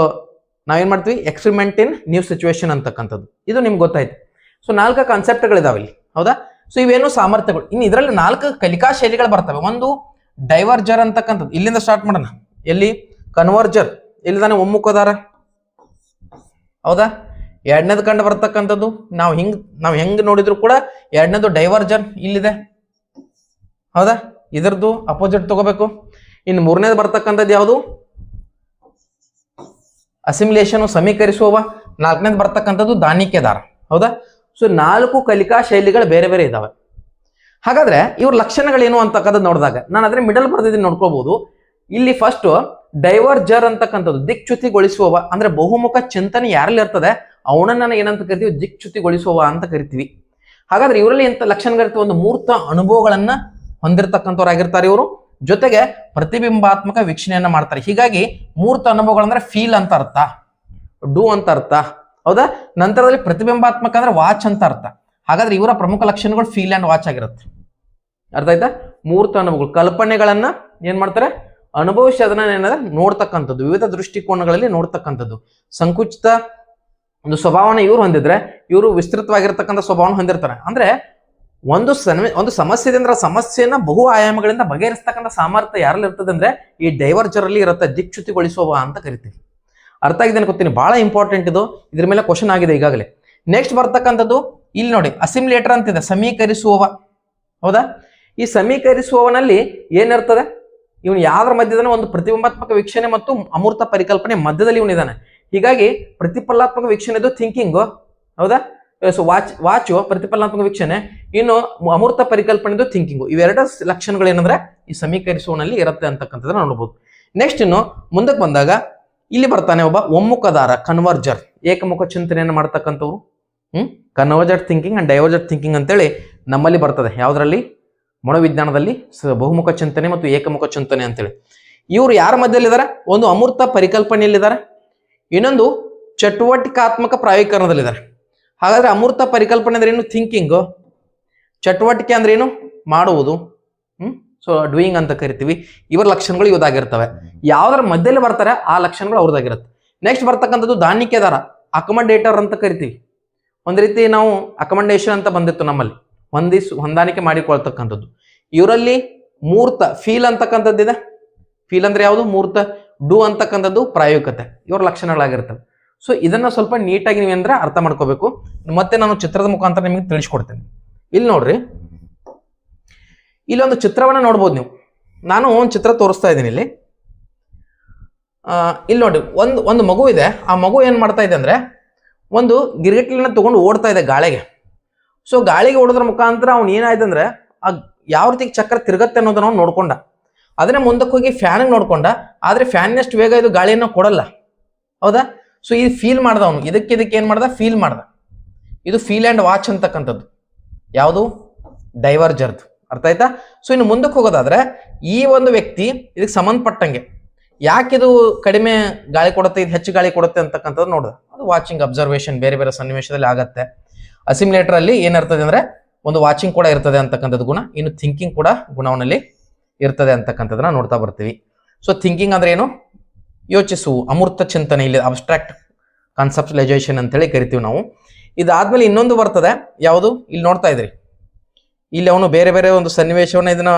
ನಾವೇನ್ ಮಾಡ್ತೀವಿ? ಎಕ್ಸ್ಪರಿಮೆಂಟ್ ಇನ್ ನ್ಯೂ ಸಿಚುವೇಶನ್ ಅಂತಕ್ಕಂಥದ್ದು. ಇದು ನಿಮ್ಗೆ ಗೊತ್ತಾಯ್ತು. ಸೊ ನಾಲ್ಕು ಕಾನ್ಸೆಪ್ಟ್ಗಳಿದಾವೆ ಇಲ್ಲಿ. ಹೌದಾ? ಸೊ ಇವೇನು ಸಾಮರ್ಥ್ಯಗಳು. ಇನ್ನು ಇದರಲ್ಲಿ ನಾಲ್ಕು ಕಲಿಕಾ ಶೈಲಿಗಳು ಬರ್ತವೆ. ಒಂದು ಡೈವರ್ಜರ್ ಅಂತಕ್ಕಂಥದ್ದು. ಇಲ್ಲಿಂದ ಸ್ಟಾರ್ಟ್ ಮಾಡೋಣ. ಎಲ್ಲಿ? ಕನ್ವರ್ಜರ್ ಎಲ್ಲಿದಾನೆ ಒಮ್ಮುಖದಾರ ಹೌದಾ? ಎರಡನೇದು ಕಂಡು ಬರ್ತಕ್ಕಂಥದ್ದು. ನಾವು ಹಿಂಗ್, ನಾವು ಹೆಂಗ್ ನೋಡಿದ್ರು ಕೂಡ ಎರಡನೇದು ಡೈವರ್ಜನ್ ಇಲ್ಲಿದೆ. ಹೌದಾ? ಇದರದ್ದು ಅಪೋಸಿಟ್ ತಗೋಬೇಕು. ಇನ್ನು ಮೂರನೇದು ಬರ್ತಕ್ಕಂಥದ್ದು ಯಾವುದು? ಅಸಿಮಿಲೇಷನ್ ಸಮೀಕರಿಸುವವ. ನಾಲ್ಕನೇದು ಬರ್ತಕ್ಕಂಥದ್ದು ದಾನಿಕೆದಾರ ಹೌದಾ? ಸೊ ನಾಲ್ಕು ಕಲಿಕಾ ಶೈಲಿಗಳು ಬೇರೆ ಬೇರೆ ಇದ್ದಾವೆ ಹಾಗಾದ್ರೆ ಇವ್ರ ಲಕ್ಷಣಗಳೇನು ಅಂತಕ್ಕಂಥದ್ದು ನೋಡಿದಾಗ, ನಾನು ಅದ್ರ ಮಿಡಲ್ ಬರ್ದಿದ್ದೀನಿ ನೋಡ್ಕೋಬಹುದು ಇಲ್ಲಿ ಫಸ್ಟ್ ಡೈವರ್ಜರ್ ಅಂತಕ್ಕಂಥದ್ದು, ದಿಕ್ಚ್ಯುತಿಗೊಳಿಸುವವ, ಅಂದ್ರೆ ಬಹುಮುಖ ಚಿಂತನೆ ಯಾರಲ್ಲಿ ಇರ್ತದೆ? ಅವನನ್ನ ನಾನು ಏನಂತ ಕರಿತೀವಿ? ದಿಕ್ಚ್ಯುತಿಗೊಳಿಸುವವ ಅಂತ ಕರಿತೀವಿ. ಹಾಗಾದ್ರೆ ಇವರಲ್ಲಿ ಎಂತ ಲಕ್ಷಣಗಳಿರ್ತವೆ ಒಂದು ಮೂರ್ತ ಅನುಭವಗಳನ್ನ ಹೊಂದಿರತಕ್ಕಂಥವ್ರಾಗಿರ್ತಾರೆ ಇವರು. ಜೊತೆಗೆ ಪ್ರತಿಬಿಂಬಾತ್ಮಕ ವೀಕ್ಷಣೆಯನ್ನ ಮಾಡ್ತಾರೆ. ಹೀಗಾಗಿ ಮೂರ್ತ ಅನುಭವಗಳಂದ್ರೆ ಫೀಲ್ ಅಂತ ಅರ್ಥ ಡೂ ಅಂತ ಅರ್ಥ. ಹೌದಾ? ನಂತರದಲ್ಲಿ ಪ್ರತಿಬಿಂಬಾತ್ಮಕ ಅಂದ್ರೆ ವಾಚ್ ಅಂತ ಅರ್ಥ. ಹಾಗಾದ್ರೆ ಇವರ ಪ್ರಮುಖ ಲಕ್ಷಣಗಳು ಫೀಲ್ ಅಂಡ್ ವಾಚ್ ಆಗಿರುತ್ತೆ. ಅರ್ಥ ಆಯ್ತಾ? ಮೂರ್ತ ಅನುಭವಗಳು. ಕಲ್ಪನೆಗಳನ್ನ ಏನ್ ಮಾಡ್ತಾರೆ? ಅನುಭವಿಸಿ ಅದನ್ನ ಏನಂದ್ರೆ ನೋಡ್ತಕ್ಕಂಥದ್ದು. ವಿವಿಧ ದೃಷ್ಟಿಕೋನಗಳಲ್ಲಿ ನೋಡ್ತಕ್ಕಂಥದ್ದು. ಸಂಕುಚಿತ ಒಂದು ಸ್ವಭಾವನ ಇವ್ರು ಹೊಂದಿದ್ರೆ, ಇವರು ವಿಸ್ತೃತವಾಗಿರ್ತಕ್ಕಂಥ ಸ್ವಭಾವನ ಹೊಂದಿರ್ತಾರೆ. ಅಂದ್ರೆ ಒಂದು ಸನ್ಮೆ ಒಂದು ಸಮಸ್ಯೆದಿಂದ ಸಮಸ್ಯೆಯನ್ನು ಸಮಸ್ಯೆನ ಬಹು ಆಯಾಮಗಳಿಂದ ಬಗೆಹರಿಸ್ತಕ್ಕಂಥ ಸಾಮರ್ಥ್ಯ ಯಾರಲ್ಲಿ ಇರ್ತದೆ ಅಂದ್ರೆ ಈ ಡೈವರ್ಜರ್ ಅಲ್ಲಿ ಇರುತ್ತೆ, ದಿಕ್ಚ್ಯುತಿಗೊಳಿಸುವ ಅಂತ ಕರಿತೀವಿ. ಅರ್ಥ ಆಗಿದೆ ಅನ್ಕೋತೀನಿ. ಬಹಳ ಇಂಪಾರ್ಟೆಂಟ್ ಇದು. ಇದ್ರ ಮೇಲೆ ಕ್ವಶನ್ ಆಗಿದೆ ಈಗಾಗಲೇ. ನೆಕ್ಸ್ಟ್ ಬರ್ತಕ್ಕಂಥದ್ದು, ಇಲ್ಲಿ ನೋಡಿ ಅಸಿಮ್ಯುಲೇಟರ್ ಅಂತಿದೆ, ಸಮೀಕರಿಸುವವ. ಹೌದಾ? ಈ ಸಮೀಕರಿಸುವವನಲ್ಲಿ ಏನಿರ್ತದೆ? ಇವನು ಯಾವ್ದ್ರ ಮಧ್ಯದನ? ಒಂದು ಪ್ರತಿಬಿಂಬಾತ್ಮಕ ವೀಕ್ಷಣೆ ಮತ್ತು ಅಮೂರ್ತ ಪರಿಕಲ್ಪನೆ ಮಧ್ಯದಲ್ಲಿ ಇವನಿದ್ದಾನೆ ಹೀಗಾಗಿ, ಪ್ರತಿಫಲಾತ್ಮಕ ವೀಕ್ಷಣೆದು ಥಿಂಕಿಂಗು ಹೌದಾ? ಸೊ ವಾಚ್ ವಾಚು ಪ್ರತಿಫಲಾತ್ಮಕ ವೀಕ್ಷಣೆ, ಇನ್ನು ಅಮೂರ್ತ ಪರಿಕಲ್ಪನೆದು ಥಿಂಕಿಂಗು ಇವೆರಡು ಲಕ್ಷಣಗಳು ಏನಂದ್ರೆ ಈ ಸಮೀಕರಿಸುವನಲ್ಲಿ ಇರುತ್ತೆ ಅಂತಕ್ಕಂಥದ್ದನ್ನ ನೋಡ್ಬೋದು. ನೆಕ್ಸ್ಟ್ ಇನ್ನು ಮುಂದಕ್ಕೆ ಬಂದಾಗ ಇಲ್ಲಿ ಬರ್ತಾನೆ ಒಬ್ಬ ಒಮ್ಮುಖದಾರ ಕನ್ವರ್ಜರ್ ಏಕಮುಖ ಚಿಂತನೆಯನ್ನು ಮಾಡ್ತಕ್ಕಂಥವ್ರು. ಹ್ಮ್? Converger thinking and diverger thinking ಅಂತೇಳಿ ನಮ್ಮಲ್ಲಿ ಬರ್ತದೆ. ಯಾವುದರಲ್ಲಿ? ಮನೋವಿಜ್ಞಾನದಲ್ಲಿ ಬಹುಮುಖ ಚಿಂತನೆ ಮತ್ತು ಏಕಮುಖ ಚಿಂತನೆ ಅಂತೇಳಿ. ಇವರು ಯಾರ ಮಧ್ಯದಲ್ಲಿದ್ದಾರೆ ಒಂದು ಅಮೂರ್ತ ಪರಿಕಲ್ಪನೆಯಲ್ಲಿದ್ದಾರೆ. ಇನ್ನೊಂದು ಚಟುವಟಿಕಾತ್ಮಕ ಪ್ರಾಯೀಕರಣದಲ್ಲಿದ್ದಾರೆ ಹಾಗಾದ್ರೆ ಅಮೂರ್ತ ಪರಿಕಲ್ಪನೆ ಅಂದ್ರೆ ಏನು? ಥಿಂಕಿಂಗು ಚಟುವಟಿಕೆ ಅಂದ್ರೆ ಏನು? ಮಾಡುವುದು. ಸೊ ಡೂಯಿಂಗ್ ಅಂತ ಕರಿತೀವಿ. ಇವರ ಲಕ್ಷಣಗಳು ಇವದಾಗಿರ್ತವೆ ಯಾವ್ದ್ರ ಮಧ್ಯದಲ್ಲಿ ಬರ್ತಾರೆ, ಆ ಲಕ್ಷಣಗಳು ಅವ್ರದ್ದಾಗಿರುತ್ತೆ. ನೆಕ್ಸ್ಟ್ ಬರ್ತಕ್ಕಂಥದ್ದು ದಾನಿಕೆದಾರ ಅಕಮಂಡೇಟರ್ ಅಂತ ಕರಿತೀವಿ. ಒಂದ್ ರೀತಿ ನಾವು ಅಕಮಂಡೇಶನ್ ಅಂತ ಬಂದಿತ್ತು ನಮ್ಮಲ್ಲಿ. ಹೊಂದಿಸ್ ಹೊಂದಾಣಿಕೆ ಮಾಡಿಕೊಳ್ತಕ್ಕಂಥದ್ದು. ಇವರಲ್ಲಿ ಮೂರ್ತ ಫೀಲ್ ಅಂತಕ್ಕಂಥದ್ದಿದೆ. ಫೀಲ್ ಅಂದ್ರೆ ಯಾವುದು? ಮೂರ್ತ ಡೂ ಅಂತಕ್ಕಂಥದ್ದು ಪ್ರಾಯೋಗಿಕತೆ ಇವರ ಲಕ್ಷಣಗಳಾಗಿರ್ತವೆ. ಸೊ ಇದನ್ನ ಸ್ವಲ್ಪ ನೀಟಾಗಿ ನೀವೇಂದ್ರೆ ಅರ್ಥ ಮಾಡ್ಕೋಬೇಕು. ಮತ್ತೆ ನಾನು ಚಿತ್ರದ ಮುಖಾಂತರ ನಿಮಗೆ ತಿಳಿಸ್ಕೊಡ್ತೇನೆ. ಇಲ್ಲಿ ನೋಡ್ರಿ. ಇಲ್ಲೊಂದು ಚಿತ್ರವನ್ನು ನೋಡ್ಬೋದು ನೀವು. ನಾನು ಒಂದು ಚಿತ್ರ ತೋರಿಸ್ತಾ ಇದ್ದೀನಿ ಇಲ್ಲಿ. ಇಲ್ಲಿ ನೋಡಿ, ಒಂದು ಒಂದು ಮಗು ಇದೆ. ಆ ಮಗು ಏನು ಮಾಡ್ತಾ ಇದೆ ಅಂದರೆ, ಒಂದು ಗಿರಿಗಿಟ್ಲನ್ನ ತೊಗೊಂಡು ಓಡ್ತಾ ಇದೆ ಗಾಳಿಗೆ. ಸೊ ಗಾಳಿಗೆ ಓಡೋದ್ರ ಮುಖಾಂತರ ಅವ್ನು ಏನಾಯ್ತು ಅಂದರೆ, ಆ ಯಾವ ರೀತಿ ಚಕ್ರ ತಿರುಗತ್ತೆ ಅನ್ನೋದನ್ನ ಅವ್ನು ನೋಡ್ಕೊಂಡ. ಅದನ್ನೇ ಮುಂದಕ್ಕೆ ಹೋಗಿ ಫ್ಯಾನಿಗೆ ನೋಡ್ಕೊಂಡ. ಆದರೆ ಫ್ಯಾನ್ನಷ್ಟು ವೇಗ ಇದು ಗಾಳಿಯನ್ನು ಕೊಡಲ್ಲ. ಹೌದಾ? ಸೊ ಇದು ಫೀಲ್ ಮಾಡ್ದ ಅವನು. ಇದಕ್ಕೆ ಇದಕ್ಕೆ ಏನು ಮಾಡ್ದ? ಫೀಲ್ ಮಾಡ್ದ. ಇದು ಫೀಲ್ ಆ್ಯಂಡ್ ವಾಚ್ ಅಂತಕ್ಕಂಥದ್ದು. ಯಾವುದು? ಡೈವರ್ಜರ್ದು ಅರ್ಥ ಆಯ್ತಾ? ಸೊ ಇನ್ನು ಮುಂದಕ್ಕೆ ಹೋಗೋದಾದ್ರೆ, ಈ ಒಂದು ವ್ಯಕ್ತಿ ಇದಕ್ಕೆ ಸಂಬಂಧಪಟ್ಟಂಗೆ ಯಾಕಿದು ಕಡಿಮೆ ಗಾಳಿ ಕೊಡುತ್ತೆ, ಇದು ಹೆಚ್ಚು ಗಾಳಿ ಕೊಡುತ್ತೆ ಅಂತಕ್ಕಂಥದ್ದು ನೋಡಿದೆ. ಅದು ವಾಚಿಂಗ್ ಅಬ್ಸರ್ವೇಷನ್ ಬೇರೆ ಬೇರೆ ಸನ್ನಿವೇಶದಲ್ಲಿ ಆಗತ್ತೆ. ಅಸಿಮ್ಯುಲೇಟರ್ ಅಲ್ಲಿ ಏನಿರ್ತದೆ ಅಂದ್ರೆ, ಒಂದು ವಾಚಿಂಗ್ ಕೂಡ ಇರ್ತದೆ ಅಂತಕ್ಕಂಥದ್ದು ಗುಣ, ಇನ್ನು ಥಿಂಕಿಂಗ್ ಕೂಡ ಗುಣವನಲ್ಲಿ ಇರ್ತದೆ ಅಂತಕ್ಕಂಥದ್ದನ್ನ ನೋಡ್ತಾ ಬರ್ತೀವಿ. ಸೊ ಥಿಂಕಿಂಗ್ ಅಂದ್ರೆ ಏನು? ಯೋಚಿಸು, ಅಮೂರ್ತ ಚಿಂತನೆ, ಇಲ್ಲಿ ಅಬ್ಸ್ಟ್ರಾಕ್ಟ್ ಕಾನ್ಸೆಪ್ಟಲೈಸೇಷನ್ ಅಂತೇಳಿ ಕರಿತೀವಿ ನಾವು. ಇದಾದ್ಮೇಲೆ ಇನ್ನೊಂದು ಬರ್ತದೆ, ಯಾವುದು? ಇಲ್ಲಿ ನೋಡ್ತಾ ಇದ್ರಿ. ಇಲ್ಲಿ ಅವನು ಬೇರೆ ಬೇರೆ ಒಂದು ಸನ್ನಿವೇಶವನ್ನ ಇದನ್ನ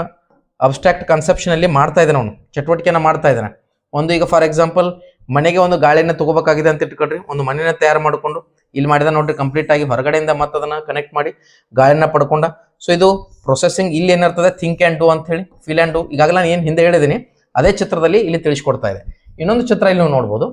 ಅಬ್ಸ್ಟ್ರಾಕ್ಟ್ ಕನ್ಸೆಪ್ಷನ್ ಅಲ್ಲಿ ಮಾಡ್ತಾ ಇದ್ದಾನೆ ಅವನು. ಚಟುವಟಿಕೆನ ಮಾಡ್ತಾ ಇದ್ದಾನೆ. ಒಂದು ಈಗ ಫಾರ್ ಎಕ್ಸಾಂಪಲ್ ಮನೆಗೆ ಒಂದು ಗಾಳಿನ ತಗೋಬೇಕಾಗಿದೆ ಅಂತ ಇಟ್ಕೊಳ್ರಿ. ಒಂದು ಮನೆಯನ್ನ ತಯಾರು ಮಾಡಿಕೊಂಡು ಇಲ್ಲಿ ಮಾಡಿದ ನೋಡ್ರಿ ಕಂಪ್ಲೀಟ್ ಆಗಿ ಹೊರಗಡೆಯಿಂದ ಮತ್ತೆ ಅದನ್ನ ಕನೆಕ್ಟ್ ಮಾಡಿ ಗಾಳಿನ ಪಡ್ಕೊಂಡ. ಸೊ ಇದು ಪ್ರೊಸೆಸಿಂಗ್ ಇಲ್ಲಿ ಏನಿರ್ತದೆ? ಥಿಂಕ್ ಆ್ಯಂಡ್ ಡೂ ಅಂತ ಹೇಳಿ ಫೀಲ್ ಆ್ಯಂಡ್ ಡೂ ಈಗಾಗಲೇ ನಾನು ಏನು ಹಿಂದೆ ಹೇಳಿದ್ದೀನಿ ಅದೇ ಚಿತ್ರದಲ್ಲಿ ಇಲ್ಲಿ ತಿಳಿಸ್ಕೊಡ್ತಾ ಇದೆ. ಇನ್ನೊಂದು ಚಿತ್ರ ಇಲ್ಲಿ ನೋಡ್ಬೋದು.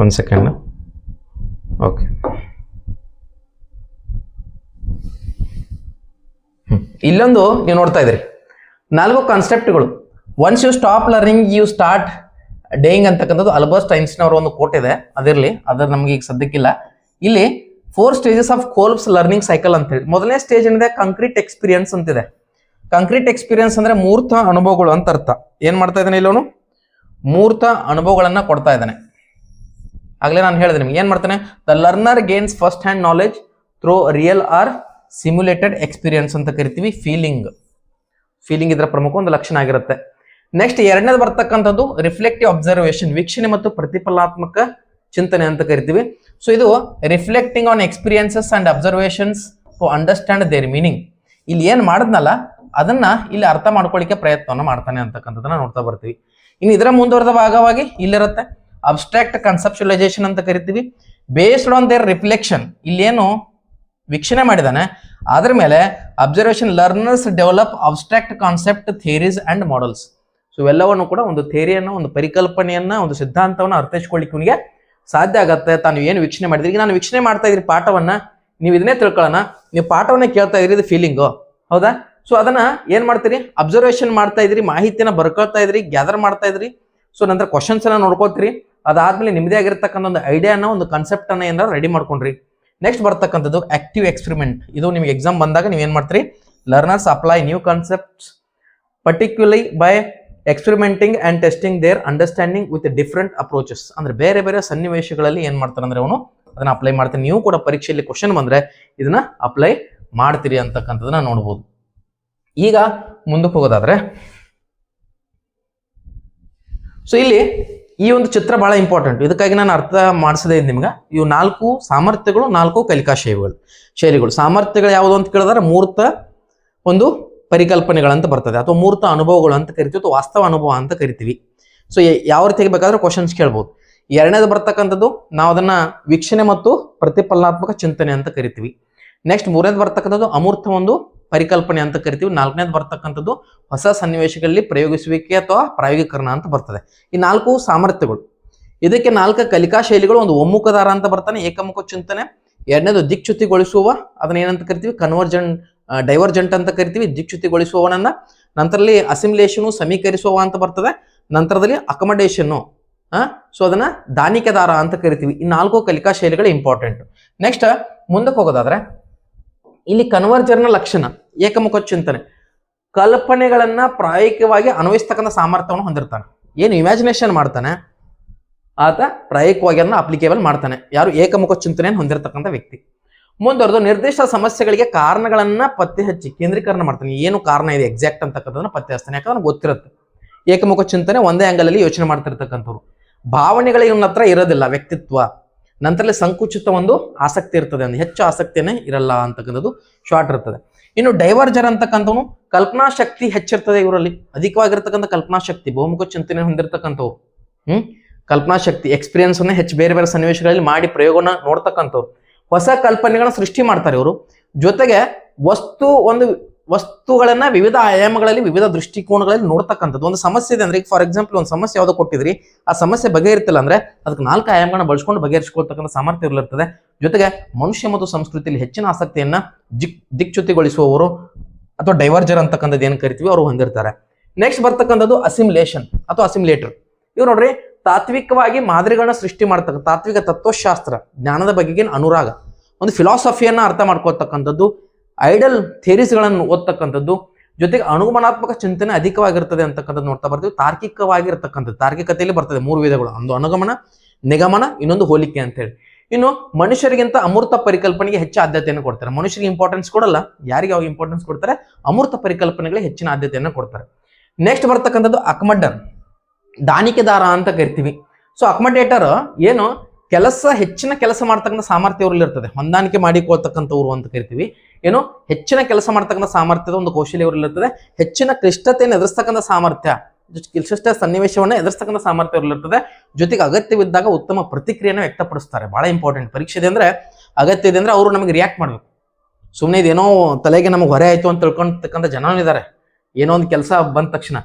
ಒಂದು ಸೆಕೆಂಡ್ ಓಕೆ ಇಲ್ಲೊಂದು ನೀವು ನೋಡ್ತಾ ಇದ್ರಿ ನಾಲ್ಕು ಕಾನ್ಸೆಪ್ಟ್ಗಳು once you stop learning you start dying ಅಂತಕ್ಕಂಥದ್ದು ಅಲ್ಬರ್ಟ್ ಐನ್ಸ್ಟೈನ್ ಅವರ ಒಂದು ಕೋಟ್ ಇದೆ. ಅದಿರಲಿ ಅದ್ರ ನಮ್ಗೆ ಈಗ ಸದ್ಯಕ್ಕಿಲ್ಲ. ಇಲ್ಲಿ four stages of Kolb's learning cycle ಅಂತ ಹೇಳಿ. ಮೊದಲನೇ ಸ್ಟೇಜ್ ಏನಿದೆ? ಕಾಂಕ್ರೀಟ್ ಎಕ್ಸ್ಪೀರಿಯನ್ಸ್ ಅಂತಿದೆ. ಕಾಂಕ್ರೀಟ್ ಎಕ್ಸ್ಪೀರಿಯನ್ಸ್ ಅಂದ್ರೆ ಮೂರ್ತ ಅನುಭವಗಳು ಅಂತ ಅರ್ಥ. ಏನ್ ಮಾಡ್ತಾ ಇದ್ದಾನೆ ಇಲ್ಲವನು? ಮೂರ್ತ ಅನುಭವಗಳನ್ನ ಕೊಡ್ತಾ ಇದ್ದಾನೆ. ಆಗ್ಲೇ ನಾನು ಹೇಳಿದೆ ನಿಮ್ಗೆ. ಏನ್ ಮಾಡ್ತಾನೆ? The learner gains first hand knowledge through real or simulated experience ಅಂತ ಕರಿತೀವಿ ಫೀಲಿಂಗ್ ಫೀಲಿಂಗ್ ಇದರ ಪ್ರಮುಖ ಒಂದು ಲಕ್ಷಣ ಆಗಿರುತ್ತೆ. ನೆಕ್ಸ್ಟ್ ಎರಡನೇದು ಬರ್ತಕ್ಕಂಥದ್ದು ರಿಫ್ಲೆಕ್ಟಿವ್ ಅಬ್ಸರ್ವೇಷನ್ ವೀಕ್ಷಣೆ ಮತ್ತು ಪ್ರತಿಫಲಾತ್ಮಕ ಚಿಂತನೆ ಅಂತ ಕರಿತೀವಿ. ಸೊ ಇದು reflecting on experiences and observations to understand their meaning ಇಲ್ಲಿ ಏನ್ ಮಾಡಿದ್ನಲ್ಲ, ಅದನ್ನ ಇಲ್ಲಿ ಅರ್ಥ ಮಾಡ್ಕೊಳ್ಳಿಕ್ಕೆ ಪ್ರಯತ್ನವನ್ನು ಮಾಡ್ತಾನೆ ಅಂತಕ್ಕಂಥದ್ದನ್ನ ನೋಡ್ತಾ ಬರ್ತೀವಿ. ಇನ್ನು ಇದರ ಮುಂದುವರೆದ ಭಾಗವಾಗಿ ಇಲ್ಲಿರುತ್ತೆ. ಅಬ್ಸ್ಟ್ರಾಕ್ಟ್ ಕನ್ಸೆಪ್ಚುಲೈಸೇಷನ್ ಅಂತ ಕರಿತೀವಿ. ಬೇಸ್ಡ್ ಆನ್ ದೇರ್ ರಿಫ್ಲೆಕ್ಷನ್ ಇಲ್ಲೇನು ವೀಕ್ಷಣೆ ಮಾಡಿದಾನೆ. ಅದ್ರ ಮೇಲೆ observation learners develop abstract concept theories and models so ಇವೆಲ್ಲವನ್ನು ಕೂಡ ಒಂದು ಥಿಯರಿಯನ್ನ ಒಂದು ಪರಿಕಲ್ಪನೆಯನ್ನ, ಒಂದು ಸಿದ್ಧಾಂತವನ್ನು ಅರ್ಥೈಸ್ಕೊಳ್ಳಿಕ್ಕೆ ಇವನಿಗೆ ಸಾಧ್ಯ ಆಗತ್ತೆ. ತಾನು ಏನು ವೀಕ್ಷಣೆ ಮಾಡಿದ್ರಿ? ಈಗ ನಾನು ವೀಕ್ಷಣೆ ಮಾಡ್ತಾ ಇದ್ರಿ ಪಾಠವನ್ನ. ನೀವು ಇದನ್ನೇ ತಿಳ್ಕೊಳ್ಳೋಣ. ನೀವು ಪಾಠವನ್ನ ಕೇಳ್ತಾ ಇದ್ರಿ ಇದು ಫೀಲಿಂಗು ಹೌದಾ? ಸೊ ಅದನ್ನ ಏನ್ ಮಾಡ್ತೀರಿ? ಅಬ್ಸರ್ವೇಷನ್ ಮಾಡ್ತಾ ಇದ್ರಿ ಮಾಹಿತಿನ ಬರ್ಕೊಳ್ತಾ ಇದ್ರಿ ಗ್ಯಾದರ್ ಮಾಡ್ತಾ ಇದ್ರಿ ಸೊ ನಂತರ ಕ್ವಶನ್ಸ್ ಅನ್ನ ನೋಡ್ಕೋತೀರಿ ಅದಾದ್ಮೇಲೆ ನಿಮ್ಮದೇ ಆಗಿರ್ತಕ್ಕಂಥ ಒಂದು ಐಡಿಯಾನ ಒಂದು ಕನ್ಸೆಪ್ಟನ್ನು ಏನಾರ ರೆಡಿ ಮಾಡ್ಕೊಂಡ್ರಿ. ನೆಕ್ಸ್ಟ್ ಬರ್ತಕ್ಕಂಥದ್ದು ಆಕ್ಟಿವ್ ಎಕ್ಸ್ಪಿರಿಮೆಂಟ್ ಇದು ನಿಮ್ಗೆ ಎಕ್ಸಾಮ್ ಬಂದಾಗ ನೀವು ಏನ್ ಮಾಡ್ತೀರಿ? Learners apply new concepts particular by experimenting and testing their understanding with different approaches ಅಂದ್ರೆ ಬೇರೆ ಬೇರೆ ಸನ್ನಿವೇಶಗಳಲ್ಲಿ ಏನು ಮಾಡ್ತಾರೆ ಅಂದ್ರೆ ಅವನು ಅದನ್ನ ಅಪ್ಲೈ ಮಾಡ್ತಾನೆ. ನೀವು ಕೂಡ ಪರೀಕ್ಷೆಯಲ್ಲಿ ಕ್ವಶನ್ ಬಂದ್ರೆ ಇದನ್ನ ಅಪ್ಲೈ ಮಾಡ್ತೀರಿ ಅಂತಕ್ಕಂಥದ್ದನ್ನ ನೋಡ್ಬೋದು. ಈಗ ಮುಂದಕ್ಕೆ ಹೋಗೋದಾದ್ರೆ ಸೊ ಇಲ್ಲಿ ಈ ಒಂದು ಚಿತ್ರ ಬಹಳ ಇಂಪಾರ್ಟೆಂಟ್ ಇದಕ್ಕಾಗಿ ನಾನು ಅರ್ಥ ಮಾಡಿಸದೇ ನಿಮ್ಗೆ. ಇವು ನಾಲ್ಕು ಸಾಮರ್ಥ್ಯಗಳು, ನಾಲ್ಕು ಕಲಿಕಾ ಶೈಲಿಗಳು. ಶೈಲಿಗಳು. ಸಾಮರ್ಥ್ಯಗಳು ಯಾವುದು ಅಂತ ಕೇಳಿದ್ರೆ ಮೂರ್ತ ಒಂದು ಪರಿಕಲ್ಪನೆಗಳಂತ ಬರ್ತದೆ. ಅಥವಾ ಮೂರ್ತ ಅನುಭವಗಳು ಅಂತ ಕರಿತೀವಿ ಅಥವಾ ವಾಸ್ತವ ಅನುಭವ ಅಂತ ಕರಿತೀವಿ. ಸೊ ಯಾವ ರೀತಿ ಬೇಕಾದ್ರೆ ಕ್ವಶನ್ಸ್ ಕೇಳ್ಬೋದು. ಎರಡನೇದು ಬರ್ತಕ್ಕಂಥದ್ದು, ನಾವು ಅದನ್ನ ವೀಕ್ಷಣೆ ಮತ್ತು ಪ್ರತಿಫಲನಾತ್ಮಕ ಚಿಂತನೆ ಅಂತ ಕರಿತೀವಿ. ನೆಕ್ಸ್ಟ್ ಮೂರನೇದು ಬರ್ತಕ್ಕಂಥದ್ದು ಅಮೂರ್ತ ಒಂದು ಪರಿಕಲ್ಪನೆ ಅಂತ ಕರಿತೀವಿ. ನಾಲ್ಕನೇದು ಬರ್ತಕ್ಕಂಥದ್ದು ಹೊಸ ಸನ್ನಿವೇಶಗಳಲ್ಲಿ ಪ್ರಯೋಗಿಸುವಿಕೆ ಅಥವಾ ಪ್ರಾಯೋಗಿಕರಣ ಅಂತ ಬರ್ತದೆ. ಈ ನಾಲ್ಕು ಸಾಮರ್ಥ್ಯಗಳು. ಇದಕ್ಕೆ ನಾಲ್ಕು ಕಲಿಕಾ ಶೈಲಿಗಳು, ಒಂದು ಒಮ್ಮುಖದಾರ ಅಂತ ಬರ್ತಾನೆ, ಏಕಮುಖ ಚಿಂತನೆ. ಎರಡನೇದು ದಿಕ್ಚ್ಯುತಿಗೊಳಿಸುವ ಅದನ್ನ ಏನಂತ ಕರಿತೀವಿ ಕನ್ವರ್ಜೆಂಟ್ ಡೈವರ್ಜೆಂಟ್ ಅಂತ ಕರಿತೀವಿ. ದಿಕ್ಚ್ಯುತಿಗೊಳಿಸುವವನನ್ನ. ನಂತರದಲ್ಲಿ ಅಸಿಮ್ಯುಲೇಷನು ಸಮೀಕರಿಸುವ ಅಂತ ಬರ್ತದೆ. ನಂತರದಲ್ಲಿ ಅಕಮಡೇಷನ್ನು ಸೊ ಅದನ್ನ ದಾನಿಕೆದಾರ ಅಂತ ಕರಿತೀವಿ. ಈ ನಾಲ್ಕು ಕಲಿಕಾ ಶೈಲಿಗಳು ಇಂಪಾರ್ಟೆಂಟ್ ನೆಕ್ಸ್ಟ್ ಮುಂದಕ್ಕೆ ಹೋಗೋದಾದ್ರೆ, ಇಲ್ಲಿ ಕನ್ವರ್ಜರ್ನ ಲಕ್ಷಣ. ಏಕಮುಖ ಚಿಂತನೆ ಕಲ್ಪನೆಗಳನ್ನ ಪ್ರಾಯೋಗಿಕವಾಗಿ ಅನ್ವಯಿಸ್ತಕ್ಕಂಥ ಸಾಮರ್ಥ್ಯವನ್ನು ಹೊಂದಿರ್ತಾನೆ. ಏನು ಇಮ್ಯಾಜಿನೇಷನ್ ಮಾಡ್ತಾನೆ, ಆತ ಪ್ರಾಯೋಗಿಕವಾಗಿ ಅದನ್ನ ಅಪ್ಲಿಕೇಬಲ್ ಮಾಡ್ತಾನೆ. ಯಾರು ಏಕಮುಖ ಚಿಂತನೆಯನ್ನು ಹೊಂದಿರತಕ್ಕಂಥ ವ್ಯಕ್ತಿ. ಮುಂದುವರೆದು ನಿರ್ದಿಷ್ಟ ಸಮಸ್ಯೆಗಳಿಗೆ ಕಾರಣಗಳನ್ನ ಪತ್ತೆ ಹಚ್ಚಿ, ಕೇಂದ್ರೀಕರಣ ಮಾಡ್ತಾನೆ. ಏನು ಕಾರಣ ಇದೆ ಎಕ್ಸಾಕ್ಟ್ ಅಂತಕ್ಕಂಥದನ್ನ ಪತ್ತೆ ಹಚ್ತಾನೆ. ಯಾಕಂದ್ರೆ ಗೊತ್ತಿರುತ್ತೆ. ಏಕಮುಖ ಚಿಂತನೆ ಒಂದೇ ಆಂಗಲ್ ಅಲ್ಲಿ ಯೋಚನೆ ಮಾಡ್ತಿರ್ತಕ್ಕಂಥವ್ರು. ಭಾವನೆಗಳು ಇವನ ಹತ್ರ ಇರೋದಿಲ್ಲ ವ್ಯಕ್ತಿತ್ವ. ನಂತರಲ್ಲಿ ಸಂಕುಚಿತ ಒಂದು ಆಸಕ್ತಿ ಇರ್ತದೆ. ಅಂದ್ರೆ ಹೆಚ್ಚು ಆಸಕ್ತಿಯೇ ಇರಲ್ಲ ಅಂತಕ್ಕಂಥದ್ದು ಶಾರ್ಟ್ ಇರ್ತದೆ. ಇನ್ನು ಡೈವರ್ಜರ್ ಅಂತಕ್ಕಂಥವನು ಕಲ್ಪನಾ ಶಕ್ತಿ ಹೆಚ್ಚಿರ್ತದೆ ಇವರಲ್ಲಿ. ಅಧಿಕವಾಗಿರ್ತಕ್ಕಂಥ ಕಲ್ಪನಾ ಶಕ್ತಿ, ಬಹುಮುಖ ಚಿಂತನೆ ಹೊಂದಿರತಕ್ಕಂಥವು ಹ್ಮ್? ಕಲ್ಪನಾ ಶಕ್ತಿ ಎಕ್ಸ್ಪೀರಿಯನ್ಸ್ ಅನ್ನ ಹೆಚ್ಚು ಬೇರೆ ಬೇರೆ ಸನ್ನಿವೇಶಗಳಲ್ಲಿ ಮಾಡಿ ಪ್ರಯೋಗನ ನೋಡ್ತಕ್ಕಂಥವ್ರು. ಹೊಸ ಕಲ್ಪನೆಗಳನ್ನ ಸೃಷ್ಟಿ ಮಾಡ್ತಾರೆ ಇವರು. ಜೊತೆಗೆ ವಸ್ತು ಒಂದು ವಸ್ತುಗಳನ್ನ ವಿವಿಧ ಆಯಾಮಗಳಲ್ಲಿ, ವಿವಿಧ ದೃಷ್ಟಿಕೋನಗಳಲ್ಲಿ ನೋಡ್ತಕ್ಕಂಥದ್ದು. ಒಂದು ಸಮಸ್ಯೆ ಇದೆ ಅಂದ್ರೆ, ಈಗ ಫಾರ್ ಎಕ್ಸಾಂಪಲ್ ಒಂದು ಸಮಸ್ಯೆ ಯಾವ್ದೋ ಕೊಟ್ಟಿದ್ರಿ, ಆ ಸಮಸ್ಯೆ ಬಗೆಹರಿತಿಲ್ಲ ಅಂದ್ರೆ ಅದಕ್ಕೆ ನಾಲ್ಕು ಆಯಾಮಗಳನ್ನ ಬಳಸ್ಕೊಂಡು ಬಗೆಹರಿಸಿಕೊಳ್ತಕ್ಕಂಥ ಸಾಮರ್ಥ್ಯ ಇರಲಿರ್ತದೆ. ಜೊತೆಗೆ ಮನುಷ್ಯ ಮತ್ತು ಸಂಸ್ಕೃತಿಯಲ್ಲಿ ಹೆಚ್ಚಿನ ಆಸಕ್ತಿಯನ್ನ ದಿಕ್, ದಿಕ್ಚ್ಯುತಿಗೊಳಿಸುವವರು ಅಥವಾ ಡೈವರ್ಜರ್ ಅಂತಕ್ಕಂಥದ್ದು ಏನು ಕರಿತೀವಿ, ಅವರು ಹೊಂದಿರ್ತಾರೆ. ನೆಕ್ಸ್ಟ್ ಬರ್ತಕ್ಕಂಥದ್ದು ಅಸಿಮ್ಯುಲೇಷನ್ ಅಥವಾ ಅಸಿಮ್ಯುಲೇಟರ್ ಇವ್ ನೋಡ್ರಿ, ತಾತ್ವಿಕವಾಗಿ ಮಾದರಿಗಳನ್ನ ಸೃಷ್ಟಿ ಮಾಡ್ತಕ್ಕ, ತಾತ್ವಿಕ ತತ್ವಶಾಸ್ತ್ರ, ಜ್ಞಾನದ ಬಗೆಗಿನ ಅನುರಾಗ, ಒಂದು ಫಿಲಾಸಫಿಯನ್ನ ಅರ್ಥ ಮಾಡ್ಕೊಳ್ತಕ್ಕಂಥದ್ದು ಐಡಲ್ ಥೇರೀಸ್ಗಳನ್ನು ಓದ್ತಕ್ಕಂಥದ್ದು, ಜೊತೆಗೆ ಅನುಗಮನಾತ್ಮಕ ಚಿಂತನೆ ಅಧಿಕವಾಗಿರ್ತದೆ ಅಂತಕ್ಕಂಥದ್ದು ನೋಡ್ತಾ ಬರ್ತೀವಿ. ತಾರ್ಕಿಕವಾಗಿರ್ತಕ್ಕಂಥದ್ದು, ತಾರ್ಕಿಕತೆಯಲ್ಲಿ ಬರ್ತದೆ ಮೂರು ವಿಧಗಳು. ಒಂದು ಅನುಗಮನ, ನಿಗಮನ, ಇನ್ನೊಂದು ಹೋಲಿಕೆ ಅಂತ ಹೇಳಿ. ಇನ್ನು ಮನುಷ್ಯರಿಗಿಂತ ಅಮೃತ ಪರಿಕಲ್ಪನೆಗೆ ಹೆಚ್ಚು ಆದ್ಯತೆಯನ್ನು ಕೊಡ್ತಾರೆ. ಮನುಷ್ಯರಿಗೆ ಇಂಪಾರ್ಟೆನ್ಸ್ ಕೊಡಲ್ಲ, ಯಾರಿಗೆ ಅವಾಗ ಇಂಪಾರ್ಟೆನ್ಸ್ ಕೊಡ್ತಾರೆ? ಅಮೂರ್ತ ಪರಿಕಲ್ಪನೆಗಳಿಗೆ ಹೆಚ್ಚಿನ ಆದ್ಯತೆಯನ್ನು ಕೊಡ್ತಾರೆ. ನೆಕ್ಸ್ಟ್ ಬರ್ತಕ್ಕಂಥದ್ದು ಅಕ್ಮಡ್ಡರ್ ದಾನಿಕೆದಾರ ಅಂತ ಕರಿತೀವಿ. ಸೊ ಅಕ್ಮಡೇಟರ್ ಏನು ಕೆಲಸ, ಹೆಚ್ಚಿನ ಕೆಲಸ ಮಾಡ್ತಕ್ಕಂಥ ಸಾಮರ್ಥ್ಯ ಇರ್ತದೆ ಹೊಂದಾಣಿಕೆ ಮಾಡಿಕೊಳ್ತಕ್ಕಂಥವ್ರು ಅಂತ ಕರಿತೀವಿ. ಏನು? ಹೆಚ್ಚಿನ ಕೆಲಸ ಮಾಡ್ತಕ್ಕಂಥ ಸಾಮರ್ಥ್ಯದ ಒಂದು ಕೌಶಲ್ಯ ಇವರಲ್ಲಿರ್ತದೆ ಇರ್ತದೆ. ಹೆಚ್ಚಿನ ಕ್ಲಿಷ್ಟತೆಯನ್ನು ಎದುರಿಸ್ತಕ್ಕಂಥ ಸಾಮರ್ಥ್ಯ ಕ್ಲಿಷ್ಟ ಸನ್ನಿವೇಶವನ್ನು ಎದುರಿಸ್ತಕ್ಕಂಥ ಸಾಮರ್ಥ್ಯ ಇರಲಿರ್ತದೆ ಜೊತೆಗೆ ಅಗತ್ಯವಿದ್ದಾಗ ಉತ್ತಮ ಪ್ರತಿಕ್ರಿಯೆಯನ್ನು ವ್ಯಕ್ತಪಡಿಸ್ತಾರೆ. ಬಹಳ ಇಂಪಾರ್ಟೆಂಟ್ ಪರೀಕ್ಷೆ ಅಂದ್ರೆ ಅಗತ್ಯ ಇದೆ ಅಂದರೆ ಅವರು ನಮಗೆ ರಿಯಾಕ್ಟ್ ಮಾಡಬೇಕು. ಸುಮ್ಮನೆ ಇದೇನೋ ತಲೆಗೆ ನಮಗೆ ಹೊರೆ ಆಯಿತು ಅಂತ ತಿಳ್ಕೊಂಡ್ತಕ್ಕಂಥ ಜನನೂ ಇದ್ದಾರೆ ಏನೋ ಒಂದು ಕೆಲಸ ಬಂದ ತಕ್ಷಣ.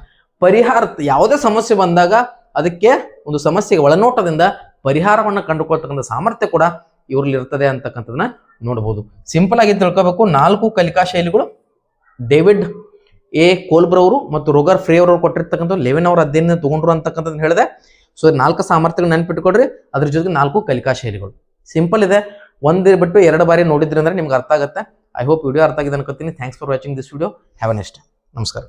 ಪರಿಹಾರ ಯಾವುದೇ ಸಮಸ್ಯೆ ಬಂದಾಗ ಅದಕ್ಕೆ ಒಂದು ಸಮಸ್ಯೆಗೆ ಒಳನೋಟದಿಂದ ಪರಿಹಾರವನ್ನು ಕಂಡುಕೊಳ್ತಕ್ಕಂಥ ಸಾಮರ್ಥ್ಯ ಕೂಡ ಇವ್ರಲ್ಲಿ ಇರ್ತದೆ ಅಂತಕ್ಕಂಥದನ್ನ ನೋಡಬಹುದು. ಸಿಂಪಲ್ ಆಗಿ ತಿಳ್ಕೋಬೇಕು. ನಾಲ್ಕು ಕಲಿಕಾ ಶೈಲಿಗಳು. ಡೇವಿಡ್ ಎ ಕೋಲ್ಬ್ರವರು ಮತ್ತು ರೋಗರ್ ಫ್ರೇ ಅವರು ಕೊಟ್ಟಿರ್ತಕ್ಕಂಥ ಲೆವೆನ್ ಅವರ ಅಧ್ಯಯನ ತಗೊಂಡ್ರು ಅಂತಕ್ಕಂಥದ್ದು ಹೇಳಿದೆ. ಸೊ ನಾಲ್ಕು ಸಾಮರ್ಥ್ಯಗಳು ನೆನ್ಪಿಟ್ಕೊಡ್ರಿ. ಅದ್ರ ಜೊತೆಗೆ ನಾಲ್ಕು ಕಲಿಕಾ ಶೈಲಿಗಳು. ಸಿಂಪಲ್ ಇದೆ. ಒಂದೇ ಬಿಟ್ಟು ಎರಡು ಬಾರಿ ನೋಡಿದ್ರಿ ಅಂದ್ರೆ ನಿಮ್ಗೆ ಅರ್ಥ ಆಗುತ್ತೆ. ಐ ಹೋಪ್ ವಿಡಿಯೋ ಅರ್ಥ ಆಗಿದೆ ಅನ್ಕೋತೀನಿ. Thanks for watching this video have a next ನಮಸ್ಕಾರ.